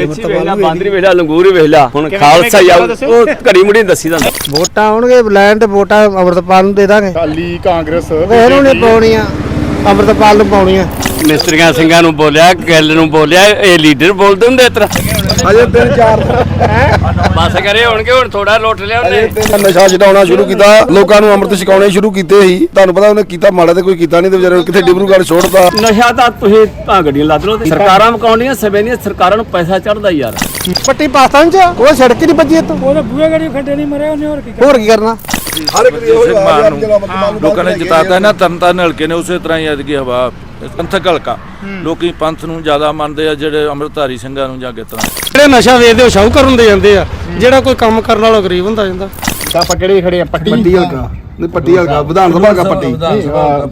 ਵੇਚੀ ਵੇਖ ਲਾ ਬਾਂਦਰੀ ਵੇਖ ਲਾ ਲੰਗੂਰ ਹੀ ਵੇਖ ਲਾ ਹੁਣ ਖਾਲਸਾ ਹੀ ਆ ਉਹ ਘੜੀ ਮੁੜੀ ਦੱਸੀ ਜਾਂਦਾ। ਵੋਟਾਂ ਆਉਣਗੇ ਲੈਣ ਤੇ ਵੋਟਾਂ ਅਮਰਤਪਾਲ ਨੂੰ ਦੇ ਦਾਂਗੇ। ਕਾਂਗਰਸ ਇਹਨੂੰ ਨਹੀਂ ਪਾਉਣੀਆਂ ਅਮਰਤਪਾਲ ਨੂੰ ਪਾਉਣੀਆਂ। ਮਿਸਤਰੀਆਂ ਸਿੰਘਾਂ ਨੂੰ ਬੋਲਿਆ ਗਿੱਲ ਨੂੰ ਬੋਲਿਆ ਇਹ ਲੀਡਰ ਬੋਲਦੇ ਹੁੰਦੇ ਇਸ ਤਰ੍ਹਾਂ? ਅਜੇ ਤਿੰਨ ਚਾਰ ਬਸ ਕਰੇ ਹੋਣਗੇ ਹੁਣ ਥੋੜਾ ਲੁੱਟ ਲਿਆ ਉਹਨੇ। ਨਸ਼ਾ ਛਡਾਉਣਾ ਸ਼ੁਰੂ ਕੀਤਾ ਲੋਕਾਂ ਨੂੰ ਅੰਮ੍ਰਿਤ ਛਕਾਉਣੇ ਸ਼ੁਰੂ ਕੀਤੇ ਸੀ। ਤੁਹਾਨੂੰ ਪਤਾ ਉਹਨੇ ਕੀਤਾ ਮਾੜਾ ਤੇ ਕੋਈ ਕੀਤਾ ਨਹੀਂ ਤੇ ਵਿਚਾਰੇ ਕਿੱਥੇ ਡਿਬਰੂਗੜ੍ਹ ਛੋੜਦਾ ਨਸ਼ਾ ਤਾਂ ਤੁਸੀਂ ਤਾਂ ਗੱਡੀਆਂ ਲੱਦ ਲਓ ਸਰਕਾਰਾਂ ਮਕਾਉਂਦੀਆਂ ਸਭੇ ਦੀਆਂ ਸਰਕਾਰਾਂ ਨੂੰ ਪੈਸਾ ਚੜਦਾ ਯਾਰ। ਪੱਟੀ ਪਾਕਿਸਤਾਨ ਚ ਉਹ ਸੜਕ ਨਹੀਂ ਵੱਜੀ ਇੱਥੋਂ? ਉਹਦੇ ਬੂਹੇ ਗੜੀ ਖੱਡੇ ਨਹੀਂ ਮਰੇ ਉਹਨੇ ਹੋਰ ਕੀ ਹੋਰ ਕੀ ਕਰਨਾ? ਹਰ ਇੱਕ ਲੋਕਾਂ ਨੇ ਜਿਤਾਤਾ ਨਾ ਤਰਨਤਾਰਨ ਹਲਕੇ ਨੇ ਉਸੇ ਤਰ੍ਹਾਂ ਹੀ ਐਤਕੀ ਹਵਾ। ਪੰਥਕ ਹਲਕਾ। ਲੋਕੀ ਪੰਥ ਨੂੰ ਜ਼ਿਆਦਾ ਮੰਨਦੇ ਆ ਜਿਹੜੇ ਅੰਮ੍ਰਿਤਧਾਰੀ ਸਿੰਘਾਂ ਨੂੰ ਜਾਂ ਕਿਤਨਾ ਜਿਹੜੇ ਨਸ਼ਾ ਵੇਚਦੇ ਉਹ ਸ਼ਾਹੂਕਾਰ ਹੁੰਦੇ ਜਾਂਦੇ ਆ। ਜਿਹੜਾ ਕੋਈ ਕੰਮ ਕਰਨ ਵਾਲਾ ਗਰੀਬ ਹੁੰਦਾ ਜਾਂਦਾ। ਤਾਂ ਆਪਾਂ ਕਿਹੜੇ ਖੜੇ ਆ? ਪੱਟੀ। ਪੱਟੀ ਹਲਕਾ। ਨਹੀਂ ਪੱਟੀ ਹਲਕਾ। ਵਿਧਾਨ ਸਭਾ ਦਾ ਪੱਟੀ।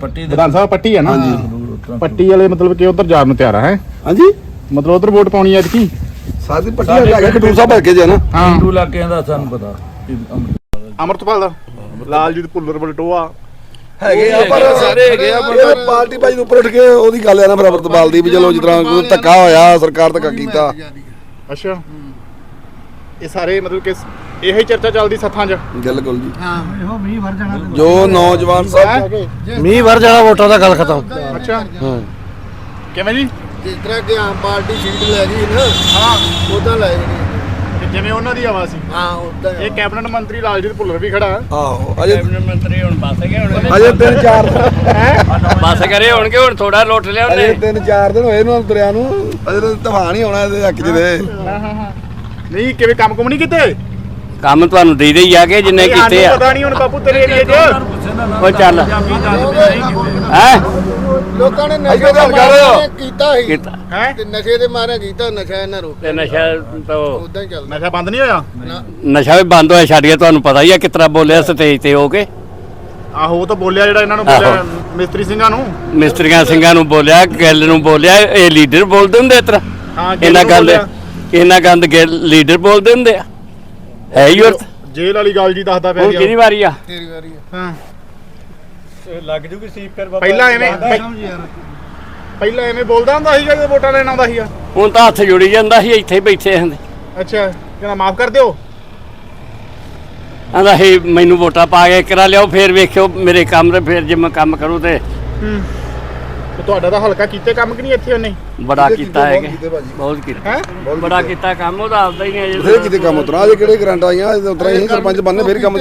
ਪੱਟੀ ਵਿਧਾਨ ਸਭਾ ਪੱਟੀ ਆ ਨਾ। ਹਾਂਜੀ। ਪੱਟੀ ਵਾਲੇ ਮਤਲਬ ਕਿ ਉਧਰ ਜਾਣ ਨੂੰ ਤਿਆਰ ਆ ਹੈ? ਹਾਂਜੀ। ਮਤਲਬ ਉਧਰ ਵੋਟ ਪਾਉਣੀ ਐ ਕੀ? ਸਾਡੀ ਪੱਟੀ ਹਲਕਾ। ਹੈਗਾ ਖਡੂਰ ਸਾਹਿਬ ਹਲਕੇ ਜੇ ਨਾ। ਹਾਂ। ਹਿੰਦੂ ਇਲਾਕਿਆਂ ਦਾ ਸਾਨੂੰ ਪਤਾ। ਅਮਰਤਪਾਲ ਦਾ। ਲਾਲਜੀਤ ਭੁੱਲਰ ਬਲਟੋਆ ਹੈਗੇ ਆ ਪਰ ਸਾਰੇ ਹੈਗੇ ਆ ਪਰ ਪਾਰਟੀ ਬਾਜੀ ਤੋਂ ਉੱਪਰ ਉੱਠ ਕੇ ਉਹਦੀ ਗੱਲ ਆ ਨਾ ਫਿਰ ਅਮਰਤਪਾਲ ਦੀ ਵੀ ਚਲੋ ਜਿਸ ਤਰ੍ਹਾਂ ਕੋਈ ਧੱਕਾ ਹੋਇਆ ਸਰਕਾਰ ਧੱਕਾ ਕੀਤਾ। ਅੱਛਾ। ਇਹ ਸਾਰੇ ਮਤਲਬ ਕਿ ਇਹੋ ਹੀ ਚਰਚਾ ਚੱਲਦੀ ਸੱਥਾਂ 'ਚ? ਬਿਲਕੁਲ ਜੀ। ਹਾਂ। ਇਹੋ ਮੀਂਹ ਵਰ ਜਾਣਾ ਜੋ ਨੌਜਵਾਨ ਸਾਹਿਬ ਮੀਂਹ ਵਰ ਜਾਣਾ ਵੋਟਾਂ ਦਾ ਗੱਲ ਖਤਮ। ਅੱਛਾ। ਕਿਵੇਂ ਜੀ? ਜਿਸ ਤਰ੍ਹਾਂ ਕਿ ਆਮ ਪਾਰਟੀ ਸੀਟ ਲੈ ਗਈ ਨਾ ਹਾਂ। ਉਦਾਂ ਲੈ ਗਈ। ਤੇ ਜਿਵੇਂ ਉਹਨਾਂ ਦੀ ਆਵਾਜ਼ ਸੀ। ਹਾਂ ਉਦਾਂ ਇਹ ਕੈਬਨਿਟ ਮੰਤਰੀ ਲਾਲਜੀਤ ਭੁੱਲਰ ਵੀ ਖੜਾ। ਆਹੋ ਅਜੇ ਮੰਤਰੀ ਹੁਣ ਬਸ ਗਏ ਹੁਣ। ਅਜੇ ਤਿੰਨ ਚਾਰ ਬਸ ਕਰੇ ਹੋਣਗੇ ਹੁਣ ਥੋੜਾ ਲੁੱਟ ਲਿਆ ਅਜੇ ਉਹਨੇ ਤਿੰਨ ਚਾਰ ਦਿਨ ਹੋਏ ਨੂੰ ਤੁਰਿਆ ਨੂੰ। ਅਜੇ ਤਾਂ ਤੂਫਾਨ ਹੀ ਆਉਣਾ ਇਹਦੇ ਹੱਕ 'ਚ ਦੇ ਨਹੀਂ ਕਿਵੇਂ ਕੰਮ ਕੁਮ ਨਹੀਂ ਕੀਤੇ? ਕੰਮ ਤੁਹਾਨੂੰ ਦੇ ਦੇ ਹੀ ਆ ਕੇ ਜਿੰਨੇ ਕੀਤੇ ਆ। ਪਤਾ ਨਹੀਂ ਹੁਣ ਬਾਪੂ ਤੇਰੇ ਏਰੀਏ 'ਚ। ਉਹ ਚੱਲ। ਹੈ? ਲੋਕਾਂ ਨੇ ਨਸ਼ੇ ਦੇ ਹੋ। ਮਾਰੇ ਕੀਤਾ ਸੀ ਕੀਤਾ। ਹੈ? ਤੇ ਨਸ਼ੇ ਦੇ ਮਾਰੇ ਕੀਤਾ ਨਸ਼ਾ ਇਹਨਾਂ ਰੋਕ ਤੇ ਨਸ਼ਾ ਤਾਂ ਉਦਾਂ ਹੀ ਚੱਲਦਾ। ਨਸ਼ਾ ਬੰਦ ਨਹੀਂ ਹੋਇਆ? ਨਸ਼ਾ ਵੀ ਬੰਦ ਹੋਇਆ ਛੱਡ ਗਿਆ ਤੁਹਾਨੂੰ ਪਤਾ ਹੀ ਆ ਕਿਸ ਤਰ੍ਹਾਂ ਬੋਲਿਆ ਸਟੇਜ ਤੇ ਹੋ ਕੇ। ਆਹੋ ਉਹ ਤਾਂ ਬੋਲਿਆ ਜਿਹੜਾ ਇਹਨਾਂ ਨੂੰ ਬੋਲਿਆ ਮਿਸਤਰੀ ਸਿੰਘਾਂ ਨੂੰ। ਮਿਸਤਰੀਆਂ ਸਿੰਘਾਂ ਨੂੰ ਬੋਲਿਆ ਗਿੱਲ ਨੂੰ ਬੋਲਿਆ ਇਹ ਲੀਡਰ ਬੋਲਦੇ ਹੁੰਦੇ ਹਾਂ ਗਿੱਲ ਇਹਨਾਂ ਗੰਦ। ਇਹਨਾਂ ਗੰਦ ਗਿੱਲ ਲੀਡਰ ਬੋਲਦੇ ਹੁੰਦੇ ਆ। ਹੈ ਹੀ ਜੇਲ੍ਹ ਵਾਲੀ ਗੱਲ ਜੀ ਦੱਸਦਾ ਪਿਆ ਕਿਹਦੀ ਵਾਰੀ ਆ? ਤੇਰੀ ਵਾਰੀ ਆ। ਹਾਂ। ਲੱਗ ਜੂਗੀ ਸੀਪ ਕਰ ਪਹਿਲਾਂ ਐਵੇਂ ਪਹਿਲਾਂ ਐਵੇਂ ਬੋਲਦਾ ਹੁੰਦਾ ਸੀਗਾ ਜਦੋਂ ਵੋਟਾਂ ਲੈਣ ਆਉਂਦਾ ਸੀਗਾ? ਹੁਣ ਤਾਂ ਹੱਥ ਜੁੜੀ ਜਾਂਦਾ ਸੀ ਇੱਥੇ ਹੀ ਬੈਠੇ ਹੁੰਦੇ ਅੱਛਾ ਕਹਿੰਦਾ ਮਾਫ ਕਰ ਦਿਓ। ਆਂਦਾ ਹੈ ਮੈਨੂੰ ਵੋਟਾਂ ਪਾ ਕੇ ਕਰਾ ਲਿਆਓ ਫੇਰ ਵੇਖਿਓ ਮੇਰੇ ਕੰਮ ਤੇ ਫੇਰ ਜੇ ਮੈਂ ਕੰਮ ਕਰੂੰ ਤੇ ਤੇ ਤੁਹਾਡਾ ਤਾਂ ਹਲਕਾ ਕੀਤੇ ਕੰਮ ਕਿ ਨਹੀਂ ਇੱਥੇ ਉਹਨੇ? ਬੜਾ ਕੀਤੇ, ਹੈਗਾ। ਬਹੁਤ ਕੀਤਾ। ਹੈ? ਬੜਾ ਕੀਤਾ। ਕੰਮ ਉਹਦਾ ਆਪਦਾ ਹੀ ਨਹੀਂ ਫੇਰ ਕਿਤੇ ਕੰਮ ਉਤਰਾ ਅਜੇ ਕਿਹੜੇ ਗਰੰਟ ਆਈਆਂ? ਅਜੇ ਉਤਰਾ ਹੀ ਸਰਪੰਚ ਬਣਨੇ ਫੇਰ ਕੰਮ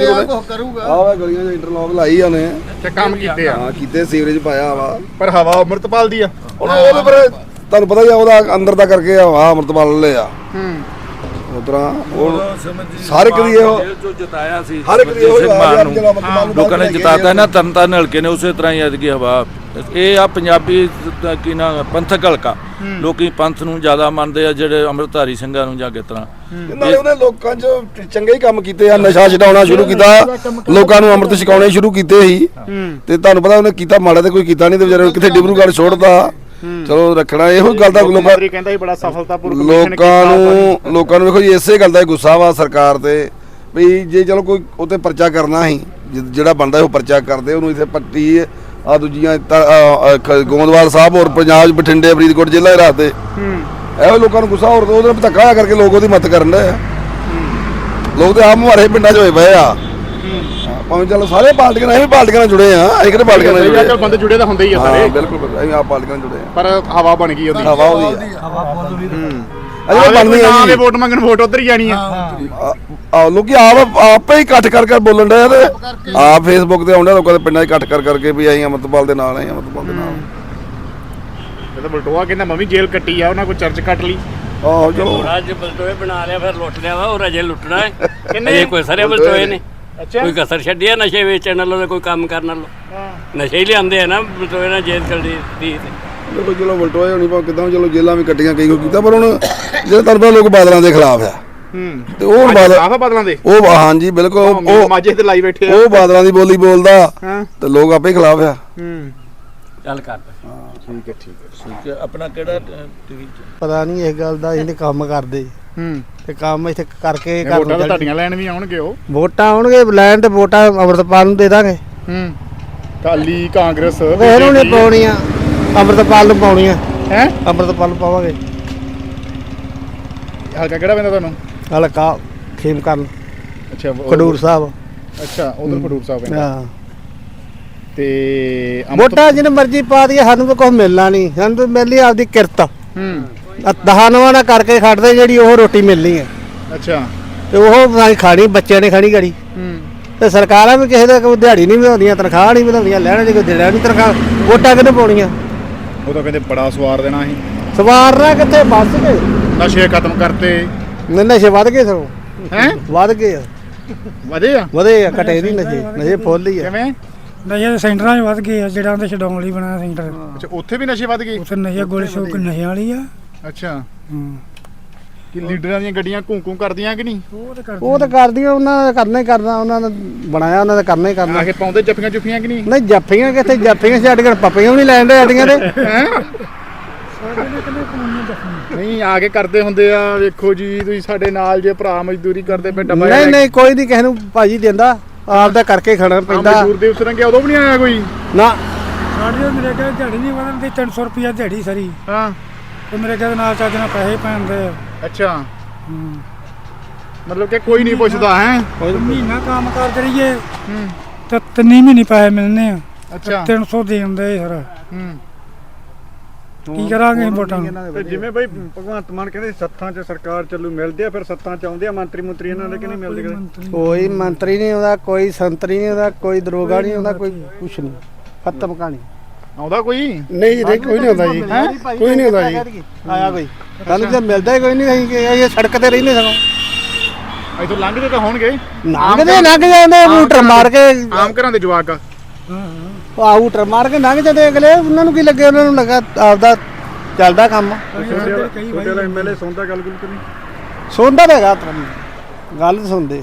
ਕਰੂਗਾ। ਆਹ ਵੇ ਗਲੀਆਂ 'ਚ ਇੰਟਰਲੌਕ ਲਾਈ ਉਹਨੇ। ਤੇ ਕੰਮ ਕੀਤੇ ਆ। ਹਾਂ ਕੀਤੇ ਸੀਵਰੇਜ ਪਾਇਆ ਵਾ। ਪਰ ਹਵਾ ਅੰਮ੍ਰਿਤਪਾਲ ਦੀ ਆ। ਹੁਣ ਉਹਦੇ ਪਰ ਤੁਹਾਨੂੰ ਪਤਾ ਹੀ ਆ ਉਹਦਾ ਅੰਦਰ ਦਾ ਕਰਕੇ ਹਵਾ ਅਮਰਤਪਾਲ ਲੈ ਆ। ਹੂੰ। ਉਤਰਾ ਉਹ ਸਾਰੇ ਕਦੀ ਇਹੋ ਜੋ ਜਿਤਾਇਆ ਸੀ ਹਰ ਇੱਕ ਦੀ ਇਹੋ ਲੋਕਾਂ ਨੇ ਜਿਤਾਤਾ ਨਾ ਤਰਨਤਾਰਨ ਹਲਕੇ ਨੇ ਉਸੇ ਤਰ੍ਹਾਂ ਹੀ ਐਤਕੀ ਹਵਾ ਇਹ ਆ ਪੰਜਾਬੀ ਦਾ ਕੀ ਨਾ ਪੰਥਕ ਹਲਕਾ। ਲੋਕੀ ਪੰਥ ਨੂੰ ਜ਼ਿਆਦਾ ਮੰਨਦੇ ਆ ਜਿਹੜੇ ਅੰਮ੍ਰਿਤਧਾਰੀ ਸਿੰਘਾਂ ਨੂੰ ਜਾਂ ਕਿਤਨਾ ਨਾਲੇ ਉਹਨੇ ਲੋਕਾਂ 'ਚ ਚੰਗੇ ਹੀ ਕੰਮ ਕੀਤੇ ਆ ਨਸ਼ਾ ਛਡਾਉਣਾ ਸ਼ੁਰੂ ਕੀਤਾ ਲੋਕਾਂ ਨੂੰ ਅੰਮ੍ਰਿਤ ਛਕਾਉਣੇ ਸ਼ੁਰੂ ਕੀਤੇ ਸੀ। ਤੇ ਤੁਹਾਨੂੰ ਪਤਾ ਉਹਨੇ ਕੀਤਾ ਮਾੜਾ ਤੇ ਕੋਈ ਕੀਤਾ ਨਹੀਂ ਤੇ ਵਿਚਾਰੇ ਨੂੰ ਕਿੱਥੇ ਡਿਬਰੂਗੜ੍ਹ ਛੋੜਦਾ। ਚਲੋ ਰੱਖਣਾ ਇਹੋ ਗੱਲ ਦਾ ਲੋਕਾਂ ਮੰਤਰੀ ਕਹਿੰਦਾ ਸੀ ਬੜਾ ਸਫਲਤਾਪੂਰਵਕ ਲੋਕਾਂ ਕੀਤਾ ਨੂੰ ਲੋਕਾਂ ਨੂੰ ਵੇਖੋ ਜੀ ਇਸੇ ਗੱਲ ਦਾ ਹੀ ਗੁੱਸਾ ਵਾ ਸਰਕਾਰ ਤੇ ਵੀ ਜੇ ਚਲੋ ਕੋਈ ਉਤੇ ਪਰਚਾ ਕਰਨਾ ਸੀ ਜਿ- ਜਿਹੜਾ ਬੰਦਾ ਉਹ ਪਰਚਾ ਕਰਦੇ ਉਹਨੂੰ ਇੱਥੇ ਪੱਟੀ ਆ ਦੂਜੀਆਂ ਤ- ਅ, ਅ, ਖ- ਗੋਂਦਵਾਲ ਸਾਹਿਬ ਔਰ ਪੰਜਾਬ 'ਚ ਬਠਿੰਡੇ ਫਰੀਦਕੋਟ ਜ਼ਿਲ੍ਹਾ ਹੀ। ਰੱਖਦੇ ਇਹੋ ਲੋਕਾਂ ਨੂੰ ਗੁੱਸਾ ਹੋਰ ਉਹਦੇ ਨਾਲ ਧੱਕਾ ਕਰਕੇ ਲੋਕ ਉਹਦੀ ਮਦਦ ਕਰਨ ਦੇ ਆ। ਲੋਕ ਤੇ ਆਪ ਮਾਰੇ ਪਿੰਡਾਂ 'ਚ ਹੋਏ ਪਏ ਆ। ਹਾਂ, ਭਾਵੇਂ ਚਲੋ ਸਾਰੇ ਪਾਰਟੀਆਂ ਨਾਲ ਅਸੀਂ ਵੀ ਪਾਰਟੀਆਂ ਨਾਲ ਜੁੜੇ ਆ ਅਸੀਂ ਕਿਹੜੇ ਪਾਰਟੀਆਂ ਨਾਲ ਆ, ਜੁੜੇ ਚੱਲ ਬੰਦੇ ਜੁੜੇ ਤਾਂ ਹੁੰਦੇ ਹੀ ਆ ਹਾਂ ਸਾਰੇ। ਬਿਲਕੁਲ ਬਿਲਕੁਲ, ਅਸੀਂ ਆਪ ਪਾਰਟੀਆਂ ਨਾਲ ਜੁੜੇ ਆ ਪਰ ਹਵਾ ਬਣ ਗਈ ਉਹਦੀ। ਹਵਾ ਉਹਦੀ ਆ ਆਹ ਅਜੇ ਬਣਨੀ ਆ ਆਵੇ ਜੀ ਵੋਟ ਮੰਗਣ ਵੋਟ ਉਧਰ ਹੀ ਜਾਣੀ ਆ। ਆ- ਆ ਲੋਕੀ ਆਪ ਆਪੇ ਹੀ ਇਕੱਠ ਕਰ ਕਰ ਬੋਲਣ ਡਏ ਆ ਤੇ ਆ ਫੇਸਬੁੱਕ ਤੇ ਆਉਂਦੇ ਲੋਕਾਂ ਦੇ ਪਿੰਡਾਂ 'ਚ ਇਕੱਠ ਕਰ ਕਰਕੇ ਵੀ ਆਈ ਅਮਰਤਪਾਲ ਦੇ ਨਾਲ ਆਈ ਅਮਰਤਪਾਲ ਦੇ ਨਾਲ। ਜਦੋਂ ਬਲਟੋਆ ਕਹਿੰਦਾ ਮੈਂ ਵੀ ਜੇਲ੍ਹ ਕੱਟੀ ਆ ਉਹਨਾਂ ਕੋਲ ਚਰਚ ਕੱਟ ਲਈ। ਆਹੋ ਚਲੋ ਅੱਜ ਬਲਟੋਏ ਬਣਾ ਲਿਆ ਫਿਰ ਲੁੱਟ ਲਿਆ ਵਾ ਉਹ ਰਜੇ ਲੁੱਟਣਾ ਹੈ। ਕਿੰਨੇ? ਕੋਈ ਸਾਰੇ ਬਲਟੋਏ ਨੇ। ਅੱਛਾ। ਕੋਈ ਕਸਰ ਛੱਡਿਆ ਨਸ਼ੇ ਵੇਚਣ ਤੇ ਕੋਈ ਕੰਮ ਕਰਨ ਨਾਲੋਂ? ਨਸ਼ੇ ਹੀ ਲਿਆਂਦੇ ਆ ਨਾ ਬਲਟੋਏ ਨਾਲ ਜੇਲ੍ਹ ਚਲਦੀ ਦੀ ਤੇ। ਚਲੋ ਚਲੋ ਵਲਟੋਏ ਹੋਣੀ ਪਾ ਕਿਦਾਂ ਚਲੋ ਜੇਲਾਂ ਵੀ ਕੱਟੀਆਂ ਕਈ ਕੋ ਕੀਤਾ ਪਰ ਹੁਣ ਜਿਹੜੇ ਤਰਫਾ ਲੋਕ ਬਾਦਲਾਂ ਦੇ ਖਿਲਾਫ ਆ। ਹੂੰ। ਤੇ ਉਹ ਬਾਦਲ ਬਦਲਾਂ ਦੇ? ਉਹ ਹਾਂਜੀ ਬਿਲਕੁਲ। ਉਹ ਮਾਝੇ ਤੇ ਲਾਈ ਬੈਠੇ ਆ। ਉਹ ਬਾਦਲਾਂ ਦੀ ਬੋਲੀ ਬੋਲਦਾ। ਹਾਂ। ਤੇ ਲੋਕ ਆਪੇ ਖਿਲਾਫ ਆ। ਹੂੰ। ਚੱਲ ਕਰ ਠੀਕ ਹੈ ਠੀਕ ਹੈ। ਠੀਕ ਹੈ ਆਪਣਾ ਕਿਹੜਾ ਟੀਵੀ ਪਤਾ ਨਹੀਂ ਇਸ ਗੱਲ ਦਾ ਇਹਨੇ ਕੰਮ ਕਰਦੇ। ਹੂੰ। ਤੇ ਕੰਮ ਇੱਥੇ ਕਰਕੇ ਇਹ ਵੋਟਾਂ ਤਾਂ ਕਰ ਤੁਹਾਡੀਆਂ ਲੈਣ ਵੀ ਆਉਣਗੇ ਉਹ। ਵੋਟਾਂ ਆਉਣਗੇ ਲੈਣ ਤੇ ਵੋਟਾਂ ਅਮਰਤਪਾਲ ਨੂੰ ਦੇ ਦਾਂਗੇ। ਹੂੰ। ਕਾਲੀ ਕਾਂਗਰਸ ਇਹਨੂੰ ਨਹੀਂ ਪਾਉਣੀਆਂ ਅਮਰਤਪਾਲ ਨੂੰ ਪਾਉਣੀਆਂ। ਹੈ? ਅਮਰਤਪਾਲ ਨੂੰ ਪਾਵਾਂਗੇ। ਹਲਕਾ ਕਿਹੜਾ ਪੈਂਦਾ ਤੁਹਾਨੂੰ? ਹਲਕਾ ਖੇਮ ਕਰਨ ਅੱਛਾ ਖਡੂਰ ਸਾਹਿਬ। ਅੱਛਾ ਉਧਰ ਖਡੂਰ ਸਾਹਿਬ ਪੈਂਦਾ। ਹਾਂ। ਤੇ ਵੋਟਾਂ ਜਿਹਨੇ ਮਰਜ਼ੀ ਪਾ ਦਈਏ ਸਾਨੂੰ ਤਾਂ ਕੁਝ ਮਿਲਣਾ ਨਹੀਂ। ਸਾਨੂੰ ਤਾਂ ਮਿਲਣੀ ਆਪਦੀ ਕਿਰਤ। ਹੂੰ। ਦਹਾਂ ਨਵਾਂ ਨਾਲ ਕਰਕੇ ਖੜਦੇ ਜਿਹੜੀ ਉਹ ਰੋਟੀ ਮਿਲਣੀ ਹੈ। ਅੱਛਾ। ਤੇ ਉਹ ਨਾ ਖਾਣੀ ਬੱਚਿਆਂ ਨੇ ਖਾਣੀ ਗੜੀ ਹੂੰ। ਤੇ ਸਰਕਾਰਾਂ ਵੀ ਕਿਸੇ ਦਾ ਕੋਈ ਦਿਹਾੜੀ ਨਹੀਂ ਵਧਾਉਂਦੀਆਂ ਤਨਖਾਹ ਨਹੀਂ ਵਧਾਉਂਦੀਆਂ ਲੈਣ ਜੇ ਕੋਈ ਦੇਣਾ ਨਹੀਂ ਤਨਖਾਹ ਵੋਟਾਂ ਕਿਹਨੇ ਪਾਉਣੀਆਂ? ਉਹ ਤਾਂ ਕਹਿੰਦੇ ਬੜਾ ਸਵਾਰ ਦੇਣਾ ਸੀ। ਸਵਾਰਨਾ ਕਿੱਥੇ? ਵੱਧ ਗਏ ਨਸ਼ੇ ਖਤਮ ਕਰਤੇ। ਨ- ਨਸ਼ੇ ਵੱਧ ਗਏ ਸਗੋਂ। ਹੈ? ਵੱਧ ਗਏ ਆ। ਵਧੇ ਆ? ਵਧੇ ਆ ਘਟੇ ਨਹੀਂ ਨਸ਼ੇ। ਨਸ਼ੇ ਫੁੱਲ ਹੀ ਆ। ਕਿਵੇਂ? ਨਸ਼ੇ ਦੇ ਸੈਂਟਰਾਂ 'ਚ ਵੱਧ ਗਏ ਆ ਜਿਹੜਾ ਉਹਦੇ ਛਡਾਉਣ ਲਈ ਬਣਾਇਆ ਸੈਂਟਰ। ਅੱਛਾ ਉੱਥੇ ਵੀ ਨਸ਼ੇ ਵੱਧ ਗਏ? ਉੱਥੇ ਨਸ਼ੇ ਗੋਲੀ ਸ਼ੋਕ ਨਸ਼ਿਆਂ ਵਾਲੀ ਆ। ਅੱਛਾ। ਹੂੰ। ਕਿ ਲੀਡਰਾਂ ਦੀਆਂ ਗੱਡੀਆਂ ਘੂੰ ਘੂੰ ਕਰਦੀਆਂ ਕਿ ਨਹੀਂ? ਉਹ ਤੇ ਕਰ ਉਹ ਤਾਂ ਕਰਦੀਆਂ ਉਹਨਾਂ ਦਾ ਕਰਨਾ ਹੀ ਕਰਨਾ ਉਹਨਾਂ ਨੇ ਬਣਾਇਆ ਉਹਨਾਂ ਦਾ ਕਰਨਾ ਹੀ ਕਰਨਾ। ਆ ਕੇ ਪਾਉਂਦੇ ਜੱਫੀਆਂ ਜੁਫੀਆਂ ਕਿ ਨਹੀਂ? ਨਹੀਂ ਜੱਫੀਆਂ ਕਿੱਥੇ ਜੱਫੀਆਂ ਛੱਡ ਕੇ ਪੱਪੀਆਂ ਵੀ ਨਹੀਂ ਲੈਣ ਦੇ ਦੇ ਨਹੀਂ ਆ ਕੇ ਕਰਦੇ ਹੁੰਦੇ ਆ ਵੇਖੋ ਜੀ ਤੁਸੀਂ ਸਾਡੇ ਨਾਲ ਜੇ ਭਰਾ ਮਜ਼ਦੂਰੀ ਕਰਦੇ ਪਏ ਡੱਬਾ ਨਹੀਂ ਨਹੀਂ ਕੋਈ ਨਹੀਂ ਕਿਸੇ ਨੂੰ ਭਾਜੀ ਦਿੰਦਾ। ਆਪ ਦਾ ਕਰਕੇ ਖਾਣਾ ਆ ਪੈਂਦਾ। ਮਜ਼ਦੂਰ ਦੇ ਉਸ ਰੰਗੇ ਉਦੋਂ ਵੀ ਨਹੀਂ ਆਇਆ ਕੋਈ? ਨਾ। ਸਾਡੇ ਉਹ ਮੇਰੇ ਕੋਲ ਦਿਹਾੜੀ ਨਹੀਂ ਵਧਣ ਦੀ 300 ਰੁਪਿਆ ਦਿਹਾੜੀ ਸਰੀ। ਹਾਂ। ਤੇ ਮੇਰੇ ਕੋਲ ਨਾਲ ਚੱਜ ਨਾਲ ਪੈਸੇ ਪੈਂਦੇ ਆ ਅੱਛਾ। ਹੂੰ। ਮਤਲਬ ਕਿ ਕੋਈ ਨਹੀਂ ਪੁੱਛਦਾ ਹੈ? ਮਹੀਨਾ ਕੰਮ ਕਰ ਕਰੀਏ ਤੇ ਤਿੰਨ ਮਹੀਨੇ ਪੈਸੇ ਮਿਲਨੇ ਆ। ਅੱਛਾ। 300 ਦੇ ਦਿੰਦੇ ਸਰ। ਹੂੰ। ਕੀ ਕਰਾਂਗੇ ਅਸੀਂ ਵੋਟਾਂ ਨੂੰ? ਤੇ ਜਿਵੇਂ ਬਈ ਭਗਵੰਤ ਮਾਨ ਕਹਿੰਦੇ ਸੱਤਾਂ 'ਚ ਸਰਕਾਰ ਚੱਲੂ ਮਿਲਦੇ ਆ ਫਿਰ ਸੱਤਾਂ 'ਚ ਆਉਂਦੇ ਆ ਮੰਤਰੀ ਮੰਤਰੀ ਇਹਨਾਂ ਦੇ ਕਿ ਨਹੀਂ ਮਿਲਦੇ ਕਦੇ? ਕੋਈ ਮੰਤਰੀ ਨਹੀਂ। ਆਉਂਦਾ ਕੋਈ ਸੰਤਰੀ ਨਹੀਂ ਆਉਂਦਾ ਕੋਈ ਦਰੋਗਾ ਨਹੀਂ ਆਉਂਦਾ ਕੋਈ ਕੁਛ ਨਹੀਂ। ਖਤਮ ਕਹਾਣੀ। ਆਉਂਦਾ ਕੋਈ? ਨਹੀਂ ਜੀ ਕੋਈ ਨਹੀਂ ਆਉਂਦਾ ਜੀ। ਕੋਈ ਨਹੀਂ ਆਉਂਦਾ ਜੀ। ਆਇਆ ਕੋਈ? ਸਾਨੂੰ ਤਾਂ ਮਿਲਦਾ ਹੀ ਕੋਈ ਨਹੀਂ ਅਸੀਂ ਕਿ ਇਹ ਸੜਕ ਤੇ ਰਹਿੰਦੇ ਸਗੋਂ ਇਥੋਂ ਲੰਘਦੇ ਤਾਂ ਹੋਣਗੇ। ਲੰਘਦੇ ਲੰਘ ਜਾਂਦੇ ਬੂਟਰ ਮਾਰ ਕੇ। ਆਮ ਘਰਾਂ ਦੇ ਜਵਾਕ ਆ। ਆ ਬੂਟਰ ਮਾਰ ਕੇ ਲੰਘ ਜਾਂਦੇ ਅਗਲੇ ਉਹਨਾਂ ਨੂੰ ਕੀ ਲੱਗੇ? ਉਹਨਾਂ ਨੂੰ ਲੱਗਾ ਆਪਦਾ ਚੱਲਦਾ ਕੰਮ। ਕਈ ਛੋਟੇ ਵਾਲਾ ਐਮਐਲਏ ਸੁਣਦਾ ਗੱਲ ਗੁੱਲ ਕਿ ਨਹੀਂ ਸੁਣਦਾ। ਤਾਂ ਹੈਗਾ ਪਰ ਗੱਲ ਸੁਣਦੇ।